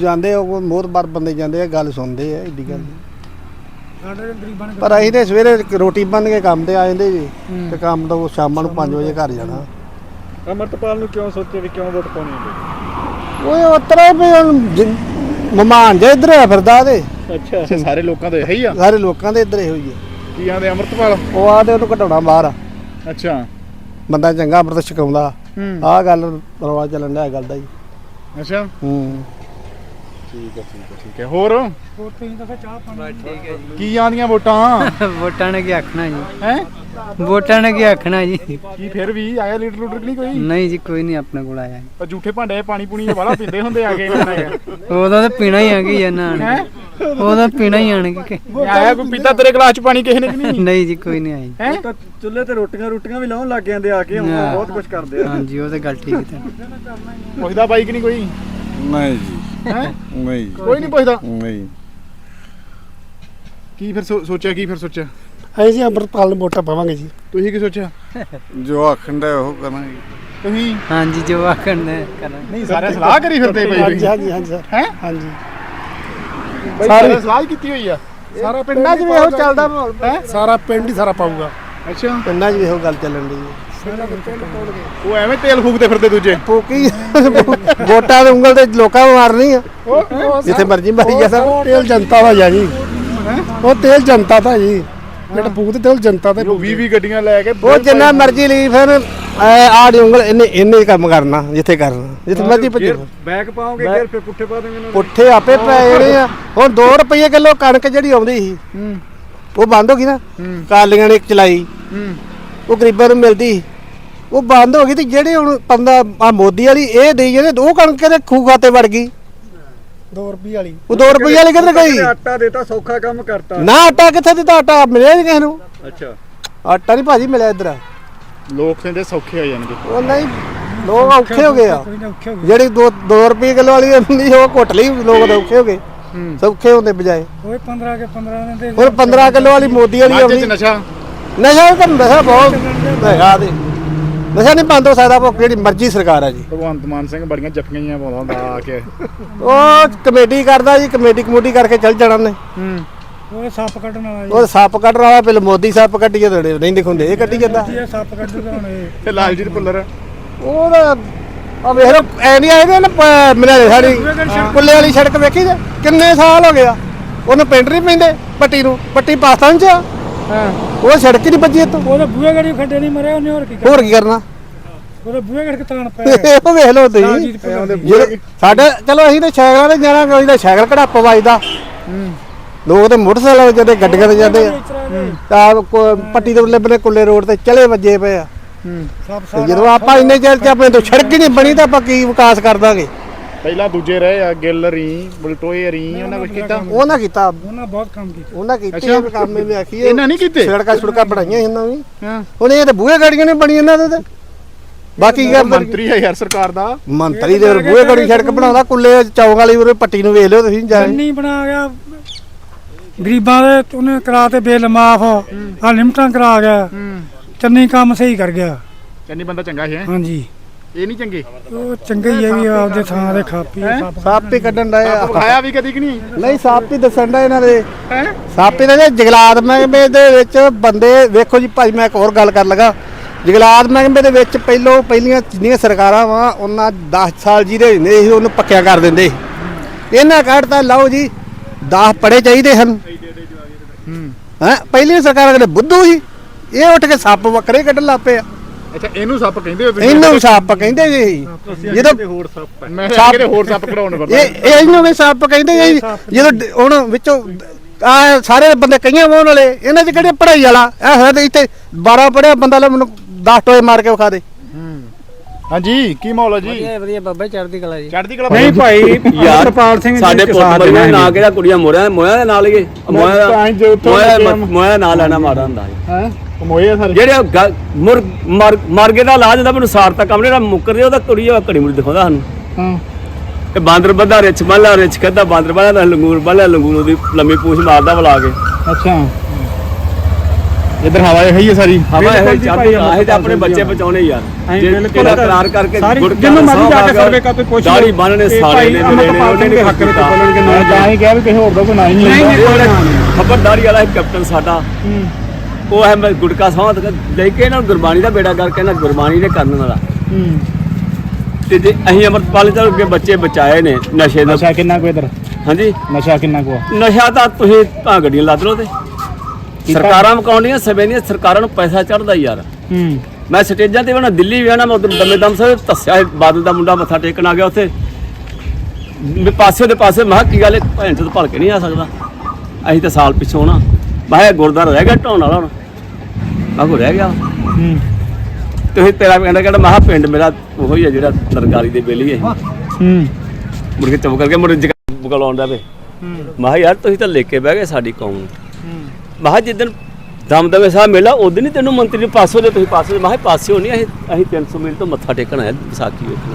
ਜਾਂਦੇ ਉਹ ਮੋਹਤਬਾਰ ਬੰਦੇ ਜਾਂਦੇ ਆ ਗੱਲ ਸੁਣਦੇ ਆ ਏਡੀ ਗੱਲ ਪਰ ਅਸੀਂ ਤੇ ਸਵੇਰੇ ਰੋਟੀ ਬੰਨ ਕੇ ਕੰਮ ਤੇ ਆ ਜਾਂਦੇ ਜੀ ਤੇ ਕੰਮ ਤੋਂ ਸ਼ਾਮਾਂ ਨੂੰ 5 ਵਜੇ ਘਰ ਜਾਣਾ। ਅਮਰਤਪਾਲ ਨੂੰ ਕਿਉਂ ਸੋਚਿਆ ਵੀ ਕਿਉਂ ਵੋਟ ਪਾਉਣੀ ਹੈ? ਓਏ ਉਤਰੇ ਵੀ ਮਹਿਮਾਨ ਜੇ ਇੱਧਰ ਆ ਫਿਰਦਾ ਤੇ ਅੱਛਾ। ਅੱਛਾ ਸਾਰੇ ਲੋਕਾਂ ਦੇ ਇਹੀ ਆ? ਸਾਰੇ ਲੋਕਾਂ ਦੇ ਇੱਧਰ ਇਹੋ ਹੀ ਆ। ਕੀ ਆਂਦੇ ਅੰਮ੍ਰਿਤਪਾਲ? ਉਹ ਆਦੇ ਉਹਨੂੰ ਘਟਾਉਣਾ ਬਾਹਰ ਆ। ਅੱਛਾ। ਬੰਦਾ ਚੰਗਾ ਅੰਮ੍ਰਿਤ ਛਕਾਉਂਦਾ। ਹੂੰ। ਆਹ ਗੱਲ ਰਵਾ ਚੱਲਣ ਦਾ ਗੱਲ ਦਾ ਜੀ ਅੱਛਾ। ਹੂੰ। ਠੀਕ ਹੈ ਠੀਕ ਹੈ ਠੀਕ ਹੈ। ਹੋਰ? ਹੋਰ ਤੁਸੀਂ ਤਾਂ ਫਿਰ ਚਾਹ ਪਾਣੀ? ਕੀ ਆਂਦੀਆਂ ਵੋਟਾਂ? ਵੋਟਾਂ ਨੇ ਕੀ ਆਖਣਾ ਜੀ? ਹੈ? ਵੋਟਾਂ ਨੇ ਕੀ ਆਖਣਾ ਜੀ? ਕੀ ਫਿਰ ਵੀ ਆਇਆ ਲੂਡਰ ਕਿ ਨਹੀਂ ਕੋਈ? ਨਹੀਂ ਜੀ ਕੋਈ ਨਹੀਂ ਆਪਣੇ ਕੋਲ ਆਇਆ ਉਹ ਝੂਠੇ ਭਾਂਡੇ ਪਾਣੀ ਪੂਣੀ ਵਾਲਾ ਪੀਂਦੇ ਹੁੰਦੇ ਆ ਕੇ ਇਹਨਾਂ ਨੇ ਉਹਦਾ ਤਾਂ ਪੀਣਾ ਹੀ ਆਂਗੀ ਇਹਨਾਂ ਆਣ ਕੇ ਉਹਦਾ ਪੀਣਾ ਹੀ ਆਣਗੇ ਕਿ ਆਇਆ ਕੋਈ ਪੀਤਾ ਤੇਰੇ ਗਲਾਸ 'ਚ ਪਾਣੀ ਕਿਸੇ ਨੇ ਕਿ ਨਹੀਂ? ਨਹੀਂ ਜੀ ਕੋਈ ਨਹੀਂ ਆਈ ਹੈ? ਤਾਂ ਚੁੱਲ੍ਹੇ ਤੇ ਰੋਟੀਆਂ ਰੋਟੀਆਂ ਵੀ ਲਾਉਣ ਲੱਗ ਜਾਂਦੇ ਆ ਕੇ ਹੁਣ ਬਹੁਤ ਕੁਝ ਕਰਦੇ ਆ। ਹਾਂਜੀ ਉਹ ਤਾਂ ਗੱਲ ਠੀਕ ਹੈ। ਪੁੱਛਦਾ ਬਾਈ ਕਿ ਨਹੀਂ ਕੋਈ? ਨਹੀਂ ਜੀ। ਹੈ? ਨਹੀਂ। ਕੋਈ ਨਹੀਂ ਪੁੱਛਦਾ। ਨਹੀਂ। ਕੀ ਫਿਰ ਸੋ- ਸੋਚਿਆ ਕੀ ਫਿਰ ਸੋਚਿਆ? ਅਸੀਂ ਜੀ ਅੰਮ੍ਰਿਤਪਾਲ ਨੂੰ ਵੋਟਾਂ ਪਾਵਾਂਗੇ ਜੀ। ਤੁਸੀਂ ਕੀ ਸੋਚਿਆ? ਜੋ ਆਖੰਡਾ ਉਹ ਕਰਾਂਗੇ। ਤੁਸੀਂ? ਹਾਂਜੀ ਜੋ ਆਖਣ ਨੇ ਕਰਾਂ ਨਹੀਂ ਸਾਰੇ ਸਲਾਹ ਕਰੀ ਫਿਰਦੇ ਪਈ ਹਾਂਜੀ ਹਾਂਜੀ ਹਾਂਜੀ। ਸਰ ਹੈ? ਹਾਂਜੀ। ਸਾਰੇ ਸਲਾਹ ਹੀ ਕੀਤੀ ਹੋਈ ਆ। ਸਾਰਾ ਪਿੰਡਾਂ 'ਚ ਵੀ ਇਹੋ ਚੱਲਦਾ ਮਾਹੌਲ। ਹੈ? ਸਾਰਾ ਪਿੰਡ ਹੀ ਸਾਰਾ ਪਾਊਗਾ। ਅੱਛਾ। ਪਿੰਡਾਂ 'ਚ ਵੀ ਇਹੋ ਗੱਲ ਚੱਲਣ ਦੀ ਉਹ ਐਵੇਂ ਤੇਲ ਫੂਕਦੇ ਫਿਰਦੇ ਦੂਜੇ। ਪੋਕੀ ਵੋਟਾਂ ਦੇ ਉਂਗਲ ਤੇ ਲੋਕਾਂ ਨੂੰ ਮਾਰਨੀ ਆ। ਜਿੱਥੇ ਮਰਜ਼ੀ ਮਾਰੀ ਜਾ ਸਰ ਤੇਲ ਜਨਤਾ ਦਾ ਜੀ। ਉਹ ਤੇਲ ਜਨਤਾ ਦਾ ਜੀ। ਜਿਹੜਾ ਪੂਤ ਤੇਲ ਜਨਤਾ ਦਾ ਉਹ 20 20 ਗੱਡੀਆਂ ਲੈ ਕੇ ਉਹ ਜਿੰਨਾ ਮਰਜ਼ੀ ਲਈ ਫਿਰ ਆਹ ਦੀ ਉਂਗਲ ਇਹਨੇ ਇਹਨੇ ਹੀ ਕੰਮ ਕਰਨਾ ਜਿੱਥੇ ਕਰਨਾ ਜਿੱਥੇ ਮਰਜ਼ੀ ਭੱਜੋ। ਬੈਕ ਪਾਓਗੇ ਫਿਰ ਫਿਰ ਪੁੱਠੇ ਪਾ ਦੇਣਗੇ ਪੁੱਠੇ ਆਪੇ ਪੈ ਜਾਣੇ ਆ। ਹੁਣ 2 ਰੁਪਏ ਕਿਲੋ ਕਣਕ ਜਿਹੜੀ ਆਉਂਦੀ ਸੀ ਉਹ ਬੰਦ ਹੋ ਗਈ ਨਾ। ਕਾਲੀਆਂ ਨੇ ਚਲਾਈ। ਉਹ ਗਰੀਬਾਂ ਨੂੰ ਮਿਲਦੀ ਸੀ। ਉਹ ਬੰਦ ਹੋ ਗਈ ਤੇ ਜਿਹੜੇ ਹੁਣ ਪੰਦਾ ਆ ਮੋਦੀ ਵਾਲੀ ਇਹ ਦੇਈ ਜਾਂਦੇ ਉਹ ਕਣਕ ਦੇ ਖੂ ਖਾਤੇ ਵੜ ਗਈ? 2 ਰੁਪਏ ਵਾਲੀ। ਉਹ 2 ਰੁਪਏ ਵਾਲੀ ਕਿੱਧਰ ਗਈ? ਆਟਾ ਦੇਤਾ ਸੌਖਾ ਕੰਮ ਕਰਤਾ। ਨਾ ਆਟਾ ਕਿੱਥੇ ਦਿੱਤਾ? ਆਟਾ ਮਿਲਿਆ ਨਹੀਂ ਕਿਸੇ ਨੂੰ। ਅੱਛਾ। ਆਟਾ ਨਹੀਂ ਭਾਜੀ ਮਿਲਿਆ ਇੱਧਰ। ਲੋਕ ਕਹਿੰਦੇ ਸੌਖੇ ਹੋ ਜਾਣਗੇ। ਉਹ ਨਹੀਂ ਲੋਕ ਔਖੇ ਹੋ ਗਏ ਆ। ਜਿਹੜੀ 2 2 ਰੁਪਏ ਕਿਲੋ ਵਾਲੀ ਹੁੰਦੀ ਉਹ ਘੁੱਟ ਲਈ ਲੋਕ ਔਖੇ ਹੋ ਗਏ। ਸੌਖੇ ਹੁੰਦੇ ਬਜਾਏ। ਓਏ 15 ਕੇ 15 ਦਿਨ ਦੇ ਹੁਣ 15 ਕਿਲੋ ਵਾਲੀ ਮੋਦੀ ਵਾਲੀ ਆਉਂਦੀ ਨਸ਼ਾ? ਨਸ਼ਾ ਤਾਂ ਨਸ਼ਾ ਬਹੁਤ ਹੈਗਾ ਤੇ। ਨਸ਼ਾ ਨਹੀਂ ਬੰਦ ਹੋ ਸਕਦਾ ਉਹ ਜਿਹੜੀ ਮਰਜ਼ੀ ਸਰਕਾਰ ਆ ਜੀ। ਭਗਵੰਤ ਮਾਨ ਸਿੰਘ ਬੜੀਆਂ ਜੱਫੀਆਂ ਪਾਉਂਦਾ ਹੁੰਦਾ ਆ ਕੇ। ਉਹ ਕਮੇਟੀ ਕਰਦਾ ਜੀ ਕਮੇਟੀ ਕਮੂਟੀ ਕਰਕੇ ਚੱਲ ਜਾਣਾ ਨੇ ਉਹ ਸੱਪ ਕੱਢਣ ਵਾਲਾ ਜੀ। ਉਹ ਸੱਪ ਕੱਢ ਰਹਾ ਪਹਿਲੇ ਮੋਦੀ ਸੱਪ ਕੱਢੀ ਜਾਂਦੇ ਨਹੀਂ ਦਿਖਾਉਂਦੇ ਇਹ ਕੱਢੀ ਜਾਂਦਾ। ਇਹ ਸੱਪ ਕੱਢੂਗਾ ਹੁਣ ਇਹ। ਤੇ ਲਾਲਜੀਤ ਭੁੱਲਰ ਉਹਦਾ ਆ ਵੇਖ ਲੋ ਐ ਨਹੀਂ ਆਏ ਨਾ ਮਿਲੇ ਸਾਡੀ ਪੁੱਲੇ ਵਾਲੀ ਸੜਕ ਵੇਖੀ ਜੇ ਕਿੰਨੇ ਸਾਲ ਹੋ ਗਿਆ ਉਹਨੂੰ ਪਿੰਡ ਨਹੀਂ ਪੈਂਦੇ ਪੱਟੀ ਨੂੰ ਪੱਟੀ ਪਾਕਿਸਤਾਨ ਚ ਆ। ਉਹ ਸੜਕ ਹੀ ਨਹੀਂ ਵੱਜੀ ਇੱਥੋਂ ਉਹਦੇ ਬੂਹੇ ਗੜੀ ਖੱਡੇ ਨਹੀਂ ਮਰਿਆ ਉਹਨੇ ਹੋਰ ਕੀ ਹੋਰ ਕੀ ਕਰਨਾ? ਉਹਦੇ ਬੂਹੇ ਘੜ ਕੇ ਤਾਣ ਪਿਆ ਉਹ ਵੇਖ ਲਓ ਤੁਸੀਂ। ਦੀ। ਜਿਹੜੇ ਸਾਡੇ ਚਲੋ ਅਸੀਂ ਤਾਂ ਸਾਈਕਲਾਂ ਤੇ ਜਾਣਾ ਕੋਈ ਤਾਂ ਸਾਈਕਲ ਕਢਾਪ ਵੱਜਦਾ। ਲੋਕ ਤੇ ਮੋਟਰਸਾਈਕਲ ਜਾਂਦੇ ਗੱਡੀਆਂ ਤੇ ਜਾਂਦੇ ਆ। ਤਾਂ ਪੱਟੀ ਦੇ ਉੱਲੇ ਬੰਨੇ ਕੁੱਲੇ ਰੋਡ ਤੇ ਚਲੇ ਵੱਜੇ ਪਏ ਆ। ਜਦੋਂ ਆਪਾਂ ਇੰਨੇ ਚਿਰ ਚ ਆਪਣੇ ਤੋਂ ਸੜਕ ਹੀ ਨਹੀਂ ਬਣੀ ਤਾਂ ਆਪਾਂ ਕੀ ਵਿਕਾਸ ਕਰ ਦਾਂਗੇ? ਪਹਿਲਾਂ ਦੂਜੇ ਰਹੇ ਆ ਗਿੱਲ ਰੀ ਬਲਟੋਏ ਰੀ ਉਹਨਾਂ ਕੁਝ ਕੀਤਾ? ਉਹਨਾਂ ਕੀਤਾ। ਉਹਨਾਂ ਬਹੁਤ ਕੰਮ ਕੀਤਾ। ਉਹਨਾਂ ਕੀਤੇ ਅੱਛਾ। ਇਹ ਕੰਮ ਵੀ ਆਖੀਏ ਇਹਨਾਂ ਨਹੀਂ ਕੀਤੇ? ਸੜਕਾਂ ਸੁੜਕਾਂ ਬਣਾਈਆਂ ਸੀ ਇਹਨਾਂ ਵੀ ਹਾਂ। ਹੁਣ ਇਹ ਤੇ ਬੂਹੇ ਗਾੜੀਆਂ ਨੇ ਬਣੀ ਇਹਨਾਂ ਦੇ ਤੇ। ਬਾਕੀ ਕੀ ਮੰਤਰੀ ਆ ਯਾਰ ਸਰਕਾਰ ਦਾ। ਮੰਤਰੀ ਦੇ ਬੂਹੇ ਗਾੜੀ ਸੜਕ ਬਣਾਉਂਦਾ ਕੁੱਲੇ ਚੌਂਕ ਵਾਲੀ ਉਰੇ ਪੱਟੀ ਨੂੰ ਵੇਖ ਲਿਓ ਤੁਸੀਂ ਜਾ ਕੇ। ਬਣਾ ਗਿਆ। ਗਰੀਬਾਂ ਦੇ ਉਹਨੇ ਕਰਾ ਤੇ ਬਿੱਲ ਮਾਫ। ਆ ਲਿਮਟਾਂ ਕਰਾ ਗਿਆ। ਚੰਨੀ ਕੰਮ ਸਹੀ ਕਰ ਗਿਆ। ਚੰਨੀ ਬੰਦਾ ਚੰਗਾ ਹੈ? ਹਾਂਜੀ। ਇਹ ਨਹੀਂ ਚੰਗੇ? ਉਹ ਚੰਗੇ ਹੀ ਹੈ ਵੀ ਆਪਦੇ ਥਾਂ ਦੇ ਖਾਪੀ ਸਭ। ਸੱਪ ਹੀ ਕੱਢਣ ਡਏ ਆ। ਵਿਖਾਇਆ ਵੀ ਕਦੀ ਕਿ ਨਹੀਂ? ਨਹੀਂ ਸੱਪ ਹੀ ਦੱਸਣ ਦਾ ਇਹਨਾਂ ਦੇ। ਹੈ? ਸੱਪ ਹੀ ਦੇ ਜਗਲਾਤ ਮਹਿਕਮੇ ਦੇ ਵਿੱਚ ਬੰਦੇ ਵੇਖੋ ਜੀ ਭਾਈ ਮੈਂ ਇੱਕ ਹੋਰ ਗੱਲ ਕਰਨ ਲੱਗਾ। ਜਗਲਾਤ ਮਹਿਕਮੇ ਦੇ ਵਿੱਚ ਪਹਿਲੋਂ ਪਹਿਲੀਆਂ ਜਿੰਨੀਆਂ ਸਰਕਾਰਾਂ ਵਾ ਉਹਨਾਂ 10 ਸਾਲ ਜਿਹਦੇ ਹੁੰਦੇ ਸੀ ਉਹਨੂੰ ਪੱਕਿਆ ਕਰ ਦਿੰਦੇ ਸੀ। ਇਹਨਾਂ ਕੱਢਤਾ ਲਓ ਜੀ 10 ਪੜੇ ਚਾਹੀਦੇ ਹਨ। ਹਾਂ। ਪਹਿਲੀਆਂ ਸਰਕਾਰਾਂ ਕਦੇ ਬੁੱਧੂ ਸੀ। ਇਹ ਉੱਠ ਕੇ ਸੱਪ ਵੱਖਰੇ ਕੱਢਣ ਲੱਗ ਪਏ ਆ। ਅੱਛਾ ਇਹਨੂੰ ਸੱਪ ਕਹਿੰਦੇ ਹੋ ਇਹਨੂੰ ਸੱਪ ਕਹਿੰਦੇ ਜੀ। ਜਦੋਂ ਹੋਰ ਸੱਪ ਮੈਂ ਕਿਤੇ ਹੋਰ ਸੱਪ ਕਢਾਉਣ ਵਰਦਾ ਇਹ ਇਹ ਇਹਨੂੰ ਵੀ ਸੱਪ ਕਹਿੰਦੇ ਜੀ। ਜਦੋਂ ਹੁਣ ਵਿੱਚੋਂ ਆ ਸਾਰੇ ਬੰਦੇ ਕਈਆਂ ਵਾਉਣ ਵਾਲੇ ਇਹਨਾਂ 'ਚ ਕਿਹੜੇ ਪੜਾਈ ਵਾਲਾ? ਇਹ ਹੋਇਆ ਤੇ ਇੱਥੇ 12 ਪੜਿਆ ਬੰਦਾ ਲੈ ਮੈਨੂੰ 10 ਟੋਏ ਮਾਰ ਕੇ ਵਿਖਾ ਦੇ। ਹਾਂਜੀ ਕੀ ਮਾਹੌਲ ਹੈ ਜੀ? ਵਧੀਆ ਵਧੀਆ ਬਾਬਾ ਚੜ੍ਹਦੀ ਕਲਾ ਜੀ। ਚੜ੍ਹਦੀ ਕਲਾ ਨਹੀਂ ਭਾਈ ਅਮਰਪਾਲ ਸਿੰਘ ਸਾਡੇ ਪੁੱਤ ਮਰੀਆਂ ਨਾ ਕਿਹੜਾ ਕੁੜੀਆਂ ਮੋਰਿਆਂ ਮੋਇਆ ਦੇ ਨਾਲ ਹੀ। ਮੋਇਆ ਦਾ ਮੋਇਆ ਦਾ- ਨਾਂ ਲੈਣਾ ਮਾੜਾ ਹੁੰਦਾ ਹੈ? ਮੋਏ ਆ ਸਾਰੇ? ਜਿਹੜੇ ਗ- ਮੁਰ ਮਰ ਮਰ ਗਏ ਦਾ ਇਲਾਜ ਹੁੰਦਾ ਮੈਨੂੰ ਸਾਰ ਤੱਕ ਕੰਮ ਨਹੀਂ ਮੁੱਕਰਦੇ ਉਹਦਾ ਕੁੜੀ ਉਹ ਘੜੀ ਮੁੜੀ ਦਿਖਾਉਂਦਾ ਸਾਨੂੰ। ਹਾਂ। ਤੇ ਬਾਂਦਰ ਬੰਦਾ ਰਿਚ ਮੱਲਾ ਰਿਚ ਕਹਿੰਦਾ ਬਾਂਦਰ ਬੰਦਾ ਲੰਗੂਰ ਬੰਦਾ ਲੰਗੂਰ ਉਹਦੀ ਲੰਮੀ ਪੂਛ ਮਾਰਦਾ ਬੁਲਾ ਕੇ। ਅੱਛਾ। ਇਧਰ ਹਵਾ ਇਹ ਹੀ ਸਾਰੀ। ਹਵਾ ਇਹ ਚਾਹਤੇ ਆਹੇ ਤੇ ਆਪਣੇ ਬੱਚੇ ਬਚਾਉਣੇ ਯਾਰ ਜੇ ਕਰਾਰ ਕਰਕੇ ਗੁੜ ਜਿਹਨੂੰ ਮਰਜ਼ੀ ਜਾ ਕੇ ਸਰਵੇ ਕਰ ਤੇ ਪੁੱਛ ਲਓ। ਦਾੜੀ ਬੰਨਣੇ ਤੇ ਸਾਰੇ ਭਾਈ ਨੇ ਅਮਰਪਾਲ ਸਿੰਘ ਦੇ ਹੱਕ ਵਿੱਚ ਬੋਲਣਗੇ ਨਾ ਮੈਂ ਤਾਂ ਹੀ ਕਿਹਾ ਵੀ ਕਿਸੇ ਹੋਰ ਦਾ ਕੋਈ ਨਾਂ ਹੀ ਨਹੀਂ ਲੈਂਦਾ। ਖਬਰਦਾਰੀ ਵਾਲਾ ਇੱਕ ਕੈਪਟਨ ਸਾਡਾ। ਉਹ ਹੈ ਮੈਂ ਗੁਟਕਾ ਸਾਹ ਲੈ ਕੇ ਇਹਨਾਂ ਨੂੰ ਗੁਰਬਾਣੀ ਦਾ ਬੇੜਾ ਕਰਕੇ ਇਹਨਾਂ ਗੁਰਬਾਣੀ ਨੇ ਕਰਨ ਵਾਲਾ। ਤੇ ਜੇ ਅਸੀਂ ਅਮਰਪਾਲ ਦੇ ਅੱਗੇ ਬੱਚੇ ਬਚਾਏ ਨੇ ਨਸ਼ੇ ਦਾ ਨਸ਼ਾ ਕਿੰਨਾ ਕੋ ਇਧਰ? ਹਾਂਜੀ। ਨਸ਼ਾ ਕਿੰਨਾ ਕੋ ਨਸ਼ਾ ਤਾਂ ਤੁਸੀਂ ਤਾਂ ਗੱਡੀਆਂ ਲੱਦ ਲਓ ਤੇ। ਸਰਕਾਰਾਂ ਮਕਾਉਂਦੀਆਂ ਸਭੇ ਦੀਆਂ ਸਰਕਾਰਾਂ ਨੂੰ ਪੈਸਾ ਚੜਦਾ ਯਾਰ। ਹੂੰ। ਮੈਂ ਸਟੇਜਾਂ ਤੇ ਵੀ ਨਾ ਦਿੱਲੀ ਵੀ ਆ ਨਾ ਮੈਂ ਉਧਰ ਦਮੇ ਦਮ ਸਾਹਿਬ ਦੱਸਿਆ ਸੀ, ਬਾਦਲ ਦਾ ਮੁੰਡਾ ਮੱਥਾ ਟੇਕਣ ਆ ਗਿਆ ਉੱਥੇ। ਵੀ ਪਾਸੇ ਦੇ ਪਾਸੇ ਮੈਂ ਕਿਹਾ ਕੀ ਗੱਲ ਹੈ? ਭੈਣ ਚੋਦ ਭਲ ਕੇ ਨਹੀਂ ਆ ਸਕਦਾ। ਅਸੀਂ ਤਾਂ ਸਾਲ ਪਿੱਛੋਂ ਨਾ ਮੈਂ ਕਿਹਾ ਇਹ ਗੁਰਦੁਆਰਾ ਰਹਿ ਗਿਆ ਢਾਉਣ ਵਾਲਾ ਹੁਣ। ਕੋ ਰਹਿ ਗਿਆ। ਹੂੰ। ਤੁਸੀਂ ਤੇਰਾ ਪਿੰਡ ਕਿਹੜਾ ਮੈਂ ਕਿਹਾ ਪਿੰਡ ਮੇਰਾ ਉਹੋ ਹੀ ਹੈ ਜਿਹੜਾ ਸਰਕਾਰੀ ਦੇ ਬੇਲੀ ਹੈ ਹੂੰ। ਮੁੜ ਕੇ ਚੁੱਪ ਕਰਕੇ ਮੁੜ ਬਗਲ ਆਉਂਦਾ ਵੇ। ਮੈਂ ਕਿਹਾ ਯਾਰ ਤੁਸੀਂ ਤਾਂ ਲੈ ਕੇ ਬਹਿ ਗਏ ਸਾਡੀ ਕੌਮ ਨੂੰ। ਮੈਂ ਕਿਹਾ ਜਿੱਦਣ ਦਮਦਮੇ ਸਾਹਿਬ ਮੇਲਾ ਉਦੋਂ ਨਹੀਂ ਤੈਨੂੰ ਮੰਤਰੀ ਨੂੰ ਪਾਸੋਂ ਦੇ ਤੁਸੀਂ ਪਾਸੋਂ ਦੇ ਮੈਂ ਕਿਹਾ ਪਾਸਿਓ ਨਹੀਂ ਅਸੀਂ ਅਸੀਂ 300 ਮੀਲ ਤੋਂ ਮੱਥਾ ਟੇਕਣ ਆਏ ਵਿਸਾਖੀ ਵੇਖਣ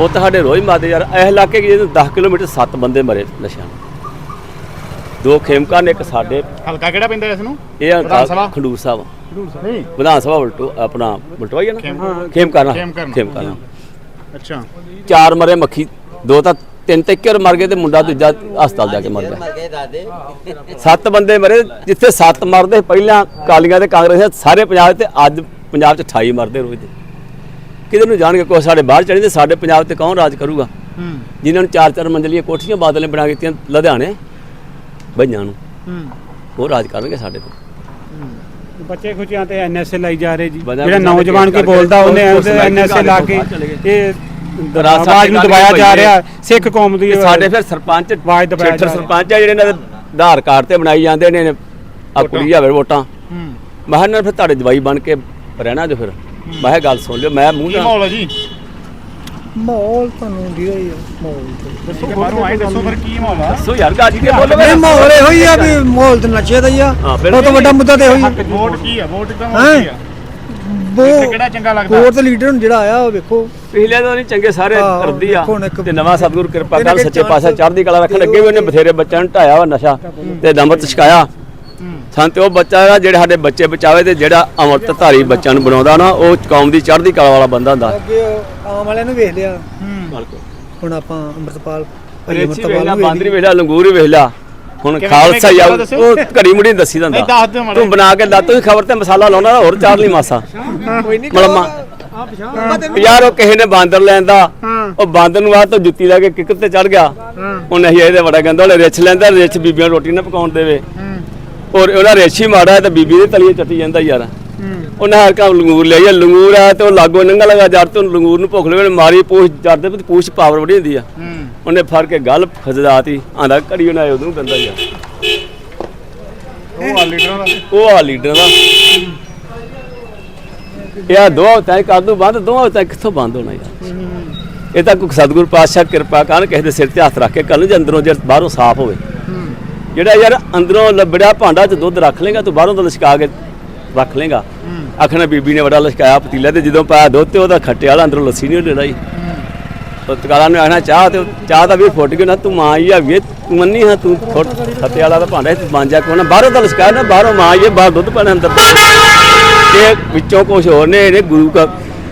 ਉਹ ਤੁਹਾਡੇ ਰੋਜ਼ ਮਾਦੇ ਯਾਰ ਇਹ ਇਲਾਕੇ ਕਿ ਜਿਹਦੇ 10 ਕਿਲੋਮੀਟਰ 7 ਬੰਦੇ ਮਰੇ ਨਸ਼ਿਆਂ ਨਾਲ। ਦੋ ਖੇਮਕਾ ਨੇ ਇੱਕ ਸਾਡੇ। ਹਲਕਾ ਕਿਹੜਾ ਪੈਂਦਾ ਇਸ ਨੂੰ? ਇਹ ਸਭਾ? ਖਡੂਰ ਸਾਹਿਬ। ਨਹੀਂ। ਵਿਧਾਨ ਸਭਾ ਉਲਟੋ ਆਪਣਾ ਬਲਟਵਾਈ ਹੈ ਨਾ? ਖੇਮ- ਖੇਮਕਾ ਨਾ। ਖੇਮਕਾ ਅੱਛਾ। ਚਾਰ ਮਰੇ ਮੱਖੀ ਦੋ ਤਾਂ ਤਿੰਨ ਤੱਕਰ ਮਰ ਗਏ ਤੇ ਮੁੰਡਾ ਦੂਜਾ ਹਸਪਤਾਲ ਜਾ ਕੇ ਮਰ ਗਿਆ। ਸੱਤ ਬੰਦੇ ਮਰੇ ਜਿੱਥੇ ਸੱਤ ਮਰਦੇ ਪਹਿਲਾਂ ਕਾਲੀਆਂ ਤੇ ਕਾਂਗਰਸ ਸਾਰੇ ਪੰਜਾਬ ਤੇ ਅੱਜ ਪੰਜਾਬ 'ਚ 28 ਮਰਦੇ ਰੋਜ਼ ਦੇ। ਕਿਤੇ ਨੂੰ ਜਾਣਗੇ? ਕੋਈ ਸਾਡੇ ਬਾਹਰ ਚੜੇ ਤੇ ਸਾਡੇ ਪੰਜਾਬ ਤੇ ਕੌਣ ਰਾਜ ਕਰੂਗਾ? ਜਿਨ੍ਹਾਂ ਨੂੰ ਚਾਰ ਚਾਰ ਮੰਜ਼ਲੀਆਂ ਕੋਠੀਆਂ ਬਾਦਲ ਨੇ ਬਣਾ ਦਿੱਤੀਆਂ ਲੁਧਿਆਣੇ ਭਈਆਂ ਨੂੰ। ਹੂੰ। ਉਹ ਰਾਜ ਕਰਨਗੇ ਸਾਡੇ ਤੇ ਬੱਚੇ ਖੁਚੀਆਂ ਤੇ ਐਨਐਸਏ ਲਾਈ ਜਾ ਰਹੇ ਜੀ। ਬੰਦਾ ਜਿਹੜਾ ਨੌਜਵਾਨ ਕੀ ਬੋਲਦਾ ਉਹਨੇ ਐਨਐਸਏ ਲਾ ਕੇ। ਇਹ ਆਵਾਜ਼ ਨੂੰ ਦਬਾਇਆ ਜਾ ਰਿਹਾ ਸਿੱਖ ਕੌਮ ਦੀ ਸਾਡੇ ਫਿਰ ਸਰਪੰਚ ਆਵਾਜ਼ ਦਬਾਇਆ ਜਾ ਰਿਹਾ। ਸਰਪੰਚ ਆ ਜਿਹੜੇ ਇਹਨਾਂ ਦੇ ਆਧਾਰ ਕਾਰਡ ਤੇ ਬਣਾਈ ਜਾਂਦੇ ਨੇ ਆ ਕੁੜੀ ਜਾਵੇ ਵੋਟਾਂ। ਹੂੰ। ਮੈਂ ਕਿਹਾ ਨਾ ਫਿਰ ਤੁਹਾਡੇ ਜਵਾਈ ਬਣ ਕੇ ਰਹਿਣਾ ਜੋ ਫਿਰ। ਮੈਂ ਕਿਹਾ ਗੱਲ ਸੁਣ ਲਿਓ ਮੈਂ ਮੂੰਹ ਕੀ ਨਾਲ ਮਾਹੌਲ ਹੈ ਜੀ? ਮਾਹੌਲ ਤੁਹਾਨੂੰ ਦਿਓ ਹੀ ਮਾਹੌਲ ਦੱਸੋ ਬਾਹਰੋਂ ਆਏ ਦੱਸੋ ਫਿਰ ਕੀ ਮਾਹੌਲ ਆ? ਸੋ ਯਾਰ ਗੱਜ ਕੇ ਬੋਲੋ ਨਹੀਂ ਮਾਹੌਲ ਇਹੋ ਹੀ ਆ ਵੀ ਮਾਹੌਲ ਤੇ ਨਸ਼ੇ ਦਾ ਹੀ ਆ। ਹਾਂ, ਉਹ ਤੋਂ ਵੱਡਾ ਮੁੱਦਾ ਤੇ ਇਹੋ ਹੀ ਆ। ਵੋਟ ਕੀ ਆ? ਵੋਟ ਦਾ ਹੈਂ? ਮਾਹੌਲ ਕੀ ਆ? ਕਿਹੜਾ ਚੰਗਾ ਲੱਗਦਾ? ਹੋਰ ਤੇ ਲੀਡਰ ਹੁਣ ਜਿਹੜਾ ਆਇਆ ਉਹ ਵੇਖੋ। ਪਿਛਲੇ ਤਾਂ ਨਹੀਂ ਚੰਗੇ ਸਾਰੇ ਕਰਦੀ ਆ। ਤੇ ਨਵਾਂ ਸਤਿਗੁਰ ਕਿਰਪਾ ਕਰ ਸੱਚੇ ਪਾਤਸ਼ਾਹ ਚੜ੍ਹਦੀ ਕਲਾ ਰੱਖਣ ਅੱਗੇ ਵੀ ਉਹਨੇ ਬਥੇਰੇ ਬੱਚਿਆਂ ਨੂੰ ਢਾਇਆ ਵਾ ਨਸ਼ਾ ਤੇ ਦਮਤ ਛਕਾਇਆ। ਸਾਨੂੰ ਤੇ ਉਹ ਬੱਚਾ ਆ ਜਿਹੜੇ ਸਾਡੇ ਬੱਚੇ ਬਚਾਵੇ ਤੇ ਜਿਹੜਾ ਅਮਰਤ ਧਾਰੀ ਬੱਚਿਆਂ ਨੂੰ ਬਣਾਉਂਦਾ ਨਾ ਉਹ ਕੌਮ ਦੀ ਚੜ੍ਹਦੀ ਕਲਾ ਵਾਲਾ ਬੰਦਾ ਹੁੰਦਾ। ਆਮ ਵਾਲਿਆਂ ਨੂੰ ਵੇਖ ਲਿਆ। ਹੁਣ ਆਪਾਂ ਅੰਮ੍ਰਿਤਪਾਲ ਭਾਈ ਰੇਚੀ ਵੇਖ ਅੰਮ੍ਰਿਤਪਾਲ ਲਾ ਨੂੰ ਬਾਂਦਰੀ ਵੇਖ ਵੇਖ ਲਾ ਲੰਗੂਰ ਹੀ ਵੇਖ ਲਾ। ਹੁਣ ਕਿਵੇਂ- ਖਾਲਸਾ ਹੀ ਆ ਕਿਵੇਂ ਦੱਸਿਓ? ਉਹ ਘੜੀ ਮੁੜੀ ਨੀ ਦੱਸੀ ਨਹੀਂ ਦਿੰਦਾ ਦੱਸ ਦਿਓ ਮਾੜਾ ਤੂੰ ਬਣਾ ਕੇ ਲਾ ਤੂੰ ਖਬਰ ਤੇ ਮਸਾਲਾ ਲਾਉਣਾ ਹੋਰ ਚਾਰ ਲਈ ਮਾਸਾ। ਕੋਈ ਨਹੀਂ ਮਲਮਾ ਯਾਰ ਉਹ ਕਿਸੇ ਨੇ ਬਾਂਦਰ ਲੈਂਦਾ ਉਹ ਬਾਂਦਰ ਨੂੰ ਆ ਤਾਂ ਜੁੱਤੀ ਲਾ ਕੇ ਕਿੱਕ ਤੇ ਚੜ ਗਿਆ। ਉਹ ਨਹੀਂ ਇਹਦੇ ਬੜਾ ਕਹਿੰਦਾ ਉਹਨੇ ਰਿਛ ਲੈਂਦਾ ਰਿਛ ਬੀਬੀਆਂ ਰੋਟੀ ਨਾ ਪਕਾਉਣ ਦੇਵੇ। ਔਰ ਉਹਦਾ ਰਿਛ ਹੀ ਮਾੜਾ ਹੈ ਤੇ ਬੀਬੀ ਦੇ ਤਲੀਏ ਚੱਟੀ ਜਾਂਦਾ ਯਾਰ। ਉਹਨੇ ਹਰ ਕੰਮ ਲੰਗੂਰ ਲਿਆ ਲੰਗੂਰ ਆ ਤੇ ਉਹ ਲਾਗੋ ਨੰਗਾ ਲਗਾ ਜੜ ਤੋਂ ਲੰਗੂਰ ਨੂੰ ਭੁੱਖ ਲਵੇ ਮਾਰੀ ਪੂਛ ਜੜ ਦੇ ਪੂਛ ਪਾਵਰ ਬੜੀ ਹੁੰਦੀ ਆ। ਉਹਨੇ ਫੜ ਕੇ ਗੱਲ ਖਜਦਾਤੀ ਆਂਦਾ ਘੜੀ ਉਹਨਾਂ ਉਦੋਂ ਦੰਦਾ ਆ। ਉਹ ਆ ਲੀਡਰਾਂ ਦਾ। ਉਹ ਆ ਲੀਡਰ ਦਾ। ਇਹ ਦੋ ਹਫ਼ਤਿਆਂ 'ਚ ਕਰ ਦੂ ਬੰਦ ਦੋ ਹਫ਼ਤਿਆਂ 'ਚ ਕਿੱਥੋਂ ਬੰਦ ਹੋਣਾ ਯਾਰ? ਇਹ ਤਾਂ ਕੋਈ ਸਤਿਗੁਰ ਪਾਤਸ਼ਾਹ ਕਿਰਪਾ ਕਰਨ ਕਿਸੇ ਦੇ ਸਿਰ ਤੇ ਹੱਥ ਰੱਖ ਕੇ ਕਰਨ ਜੇ ਅੰਦਰੋਂ ਜੇ ਬਾਹਰੋਂ ਸਾਫ਼ ਹੋਵੇ। ਜਿਹੜਾ ਯਾਰ ਅੰਦਰੋਂ ਲੱਭੜਿਆ ਭਾਂਡਾ 'ਚ ਦੁੱਧ ਰੱਖ ਲੇਗਾ ਤੂੰ ਬਾਹਰੋਂ ਤਾਂ ਲਸ਼ਕਾ ਕੇ ਰੱਖ ਲੇਗਾ। ਆਖਣਾ ਬੀਬੀ ਨੇ ਬੜਾ ਲਸ਼ਕਾਇਆ ਪਤੀਲੇ ਤੇ ਜਦੋਂ ਪਾਇਆ ਦੁੱਧ ਤੇ ਉਹਦਾ ਖੱਟੇ ਵਾਲਾ ਅੰਦਰੋਂ ਲੱਸੀ ਨਹੀਂ ਹੀ। ਉਹ ਤਕਾਲਾ ਨੇ ਆਖਣਾ ਚਾਹ ਤੇ ਚਾਹ ਦਾ ਵੀ ਫੁੱਟ ਗਈ ਨਾ ਤੂੰ ਮਾਂ ਹੀ ਆ ਵੀ ਤੂੰ ਮੰਨੀ ਹਾਂ ਤੂੰ ਫੁੱਟ। ਖੱਟੇ ਵਾਲਾ ਤਾਂ ਭਾਂਡਾ ਤੂੰ ਬਣ ਜਾ ਕੋਣਾ ਬਾਹਰੋਂ ਤਾਂ ਲਸ਼ਕਾਇਆ ਨਾ ਬਾਹਰੋਂ ਮਾਂ ਹੀ ਹੈ, ਬਾਹਰ ਦੁੱਧ ਪਾਣਾ ਅੰਦਰ। ਤੇ ਵਿੱਚੋਂ ਕੁਝ ਹੋਰ ਨੇ ਇਹਨੇ ਗੁਰੂ ਕਾ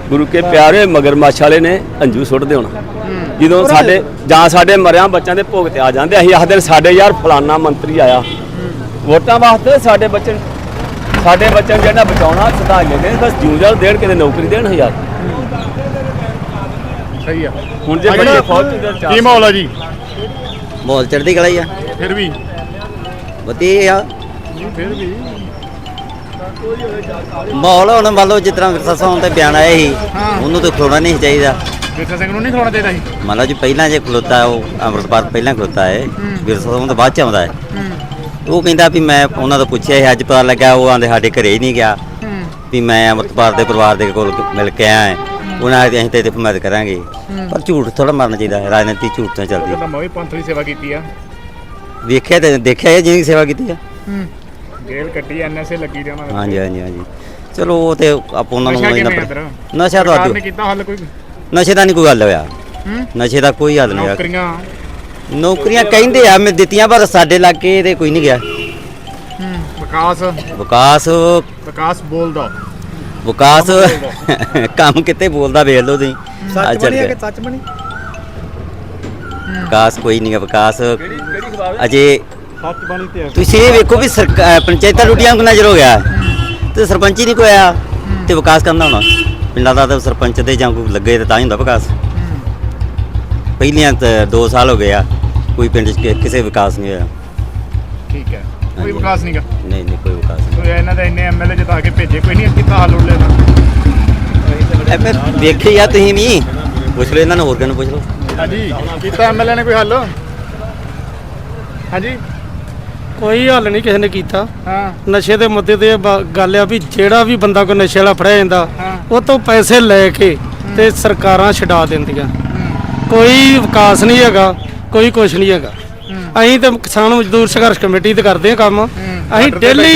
ਗੁਰੂ ਕੇ ਪਿਆਰੇ ਮਗਰਮੱਛ ਵਾਲੇ ਨੇ ਅੰਜੂ ਸੁੱਟਦੇ ਹੋਣਾ ਜਦੋਂ ਸਾਡੇ ਜਾਂ ਸਾਡੇ ਮਰਿਆਂ ਬੱਚਿਆਂ ਦੇ ਭੋਗ ਤੇ ਆ ਜਾਂਦੇ ਅਸੀਂ ਆਖਦੇ ਸਾਡੇ ਯਾਰ ਫਲਾਨਾ ਮੰਤਰੀ ਆਇਆ। ਵੋਟਾਂ ਵਾਸਤੇ ਸਾਡੇ ਬੱਚੇ ਸਾਡੇ ਬੱਚਿਆਂ ਨੂੰ ਜਿਹੜਾ ਬਚਾਉਣਾ ਸਦਾ ਲੈਣੇ ਬਸ ਜਿਉਂ ਜਾਲ ਦੇਣ ਕਿਤੇ ਨੌਕਰੀ ਦੇਣ ਹਜ਼ਾਰ। ਸਹੀ ਆ। ਹੁਣ ਜੇ ਬੱਚੇ ਫੌਜ ਦੇ ਕੀ ਮਾਹੌਲ ਆ ਜੀ? ਮਾਹੌਲ ਚੜ੍ਹਦੀ ਕਲਾ ਹੀ ਆ। ਫਿਰ ਵੀ। ਵਧੀਆ ਆ। ਫਿਰ ਵੀ। ਮਾਹੌਲ ਹੁਣ ਮੰਨ ਲਓ ਜਿਸ ਤਰ੍ਹਾਂ ਵਿਰਸਾ ਸੌਣ ਤੇ ਬਿਆਨ ਆਇਆ ਸੀ ਉਹਨੂੰ ਤਾਂ ਖਲੋਣਾ ਨਹੀਂ ਸੀ ਚਾਹੀਦਾ। ਵਿਰਸਾ ਸਿੰਘ ਨੂੰ ਨਹੀਂ ਖਲੋਣਾ ਚਾਹੀਦਾ ਸੀ? ਮੰਨ ਲਓ ਜੀ ਪਹਿਲਾਂ ਜੇ ਖਲੋਤਾ ਉਹ ਅੰਮ੍ਰਿਤਪਾਲ ਪਹਿਲਾਂ ਖਲੋਤਾ ਹੈ। ਵਿਰਸਾ ਸੌਣ ਤੋਂ ਬਾਅਦ ਚ ਆਉਂਦਾ ਹੈ। ਉਹ ਕਹਿੰਦਾ ਵੀ ਮੈਂ ਉਹਨਾਂ ਤੋਂ ਪੁੱਛਿਆ ਸੀ ਅੱਜ ਪਤਾ ਲੱਗਾ ਉਹ ਆਂਦੇ ਸਾਡੇ ਘਰੇ ਹੀ ਨਹੀਂ ਗਿਆ। ਵੀ ਮੈਂ ਅੰਮ੍ਰਿਤਪਾਲ ਦੇ ਪਰਿਵਾਰ ਦੇ ਕੋਲ ਮਿਲ ਕੇ ਆਇਆ ਹਾਂ। ਉਹਨਾਂ ਆਖਦੇ ਅਸੀਂ ਤੇ ਮਦਦ ਕਰਾਂਗੇ। ਪਰ ਝੂਠ ਥੋੜਾ ਮਾਰਨਾ ਚਾਹੀਦਾ ਹੈ ਰਾਜਨੀਤੀ ਝੂਠ ਤੋਂ ਚੱਲਦੀ। ਹੈ। ਮੈਂ ਵੀ ਪੰਥ ਦੀ ਸੇਵਾ ਕੀਤੀ ਆ। ਵੇਖਿਆ ਤੇ ਦੇਖਿਆ ਜਿਹਦੀ ਸੇਵਾ ਕੀਤੀ ਆ? ਜੇਲ੍ਹ ਕੱਟੀ ਐਨਐਸਏ ਲੱਗੀ ਦੇ ਹਾਂਜੀ ਹਾਂਜੀ ਹਾਂਜੀ। ਚਲੋ ਉਹ ਤੇ ਆਪਾਂ ਉਹਨਾਂ ਨੂੰ? ਨਸ਼ਾ ਤਾਂ ਕੀਤਾ ਹੱਲ ਕੋਈ? ਨਸ਼ੇ ਦਾ ਨਹੀਂ ਕੋਈ ਹੱਲ ਹੋਇਆ? ਨਸ਼ੇ ਦਾ ਕੋਈ ਹੱਲ ਨਹੀਂ ਹੋਇਆ। ਨੌਕਰੀਆਂ ਨੌਕਰੀਆਂ ਕਹਿੰਦੇ ਆ ਮੈਂ ਦਿੱਤੀਆਂ ਪਰ ਸਾਡੇ ਇਲਾਕੇ ਤੇ ਕੋਈ ਨਹੀਂ ਗਿਆ। ਹੂੰ, ਵਿਕਾਸ। ਵਿਕਾਸ। ਵਿਕਾਸ ਬੋਲਦਾ। ਵਿਕਾਸ। ਕੰਮ ਕਿਤੇ ਬੋਲਦਾ? ਵੇਖ ਲਓ ਤੁਸੀਂ। ਆ ਚੱਲ ਗਿਆ ਸੱਚ ਬਣੀ? ਵਿਕਾਸ ਕੋਈ ਨਹੀਂ ਗਾ ਵਿਕਾਸ। ਅਜੇ ਸੱਚ ਬਾਣੀ ਤੇ ਤੁਸੀਂ ਇਹ ਵੇਖੋ ਵੀ ਪੰਚਾਇਤਾਂ ਲੁੱਟੀਆਂ ਨੂੰ ਨਜ਼ਰ ਹੋ ਗਿਆ? ਤੇ ਸਰਪੰਚ ਹੀ ਨਹੀਂ ਕੋਈ ਆਇਆ। ਤੇ ਵਿਕਾਸ ਕਰਨਾ ਹੋਣਾ। ਪਿੰਡਾਂ ਦਾ ਤਾਂ ਸਰਪੰਚ ਦੇ ਜਾਂ ਕੋਈ ਲੱਗੇ ਤੇ ਤਾਂ ਹੀ ਹੁੰਦਾ ਵਿਕਾਸ। ਪਹਿਲੀਆਂ ਤਾਂ 2 ਸਾਲ ਹੋ ਗਏ ਆ। ਕੋਈ ਪਿੰਡ 'ਚ ਕਿ- ਕਿਸੇ ਵਿਕਾਸ ਨਹੀਂ ਹੋਇਆ। ਠੀਕ ਹੈ। ਕੋਈ ਹਾਂਜੀ। ਵਿਕਾਸ ਨਹੀਂਗਾ ਨਹੀਂ ਨਹੀਂ ਕੋਈ ਵਿਕਾਸ ਨਹੀਂ। ਕੋਈ ਇਹਨਾਂ ਦੇ ਇੰਨੇ ਐਮਐਲਏ ਜਿਤਾ ਕੇ ਭੇਜੇ ਕੋਈ ਨਹੀਂ ਕੀਤਾ ਹੱਲ ਉੱਲੇ ਦਾ ਐ ਮੈਂ ਵੇਖੇ ਆ ਤੁਸੀਂ ਵੀ। ਪੁੱਛ ਲਓ ਇਹਨਾਂ ਨੂੰ ਹੋਰ ਕਿਹਨੂੰ ਪੁੱਛ ਲਓ। ਹਾਂਜੀ ਕੀਤਾ ਐਮਐਲਏ ਨੇ ਕੋਈ ਹੱਲ? ਹਾਂਜੀ? ਕੋਈ ਹੱਲ ਨਹੀਂ ਕਿਸੇ ਨੇ ਕੀਤਾ। ਹਾਂ। ਨਸ਼ੇ ਦੇ ਮੁੱਦੇ ਤੇ ਇਹ ਬ- ਗੱਲ ਆ ਵੀ ਜਿਹੜਾ ਵੀ ਬੰਦਾ ਕੋਈ ਨਸ਼ੇ ਵਾਲਾ ਫੜਿਆ ਜਾਂਦਾ ਹਾਂ। ਉਹ ਤੋਂ ਪੈਸੇ ਲੈ ਕੇ ਤੇ ਸਰਕਾਰਾਂ ਛਡਾ ਦਿੰਦੀਆਂ। ਕੋਈ ਵਿਕਾਸ ਨਹੀਂ ਹੈਗਾ। ਕੋਈ ਕੁਝ ਨਹੀਂ ਹੈਗਾ। ਅਸੀਂ ਤੇ ਕਿਸਾਨ ਮਜ਼ਦੂਰ ਸੰਘਰਸ਼ ਕਮੇਟੀ ਤੇ ਕਰਦੇ ਆ ਕੰਮ। ਅਸੀਂ ਡੇਲੀ।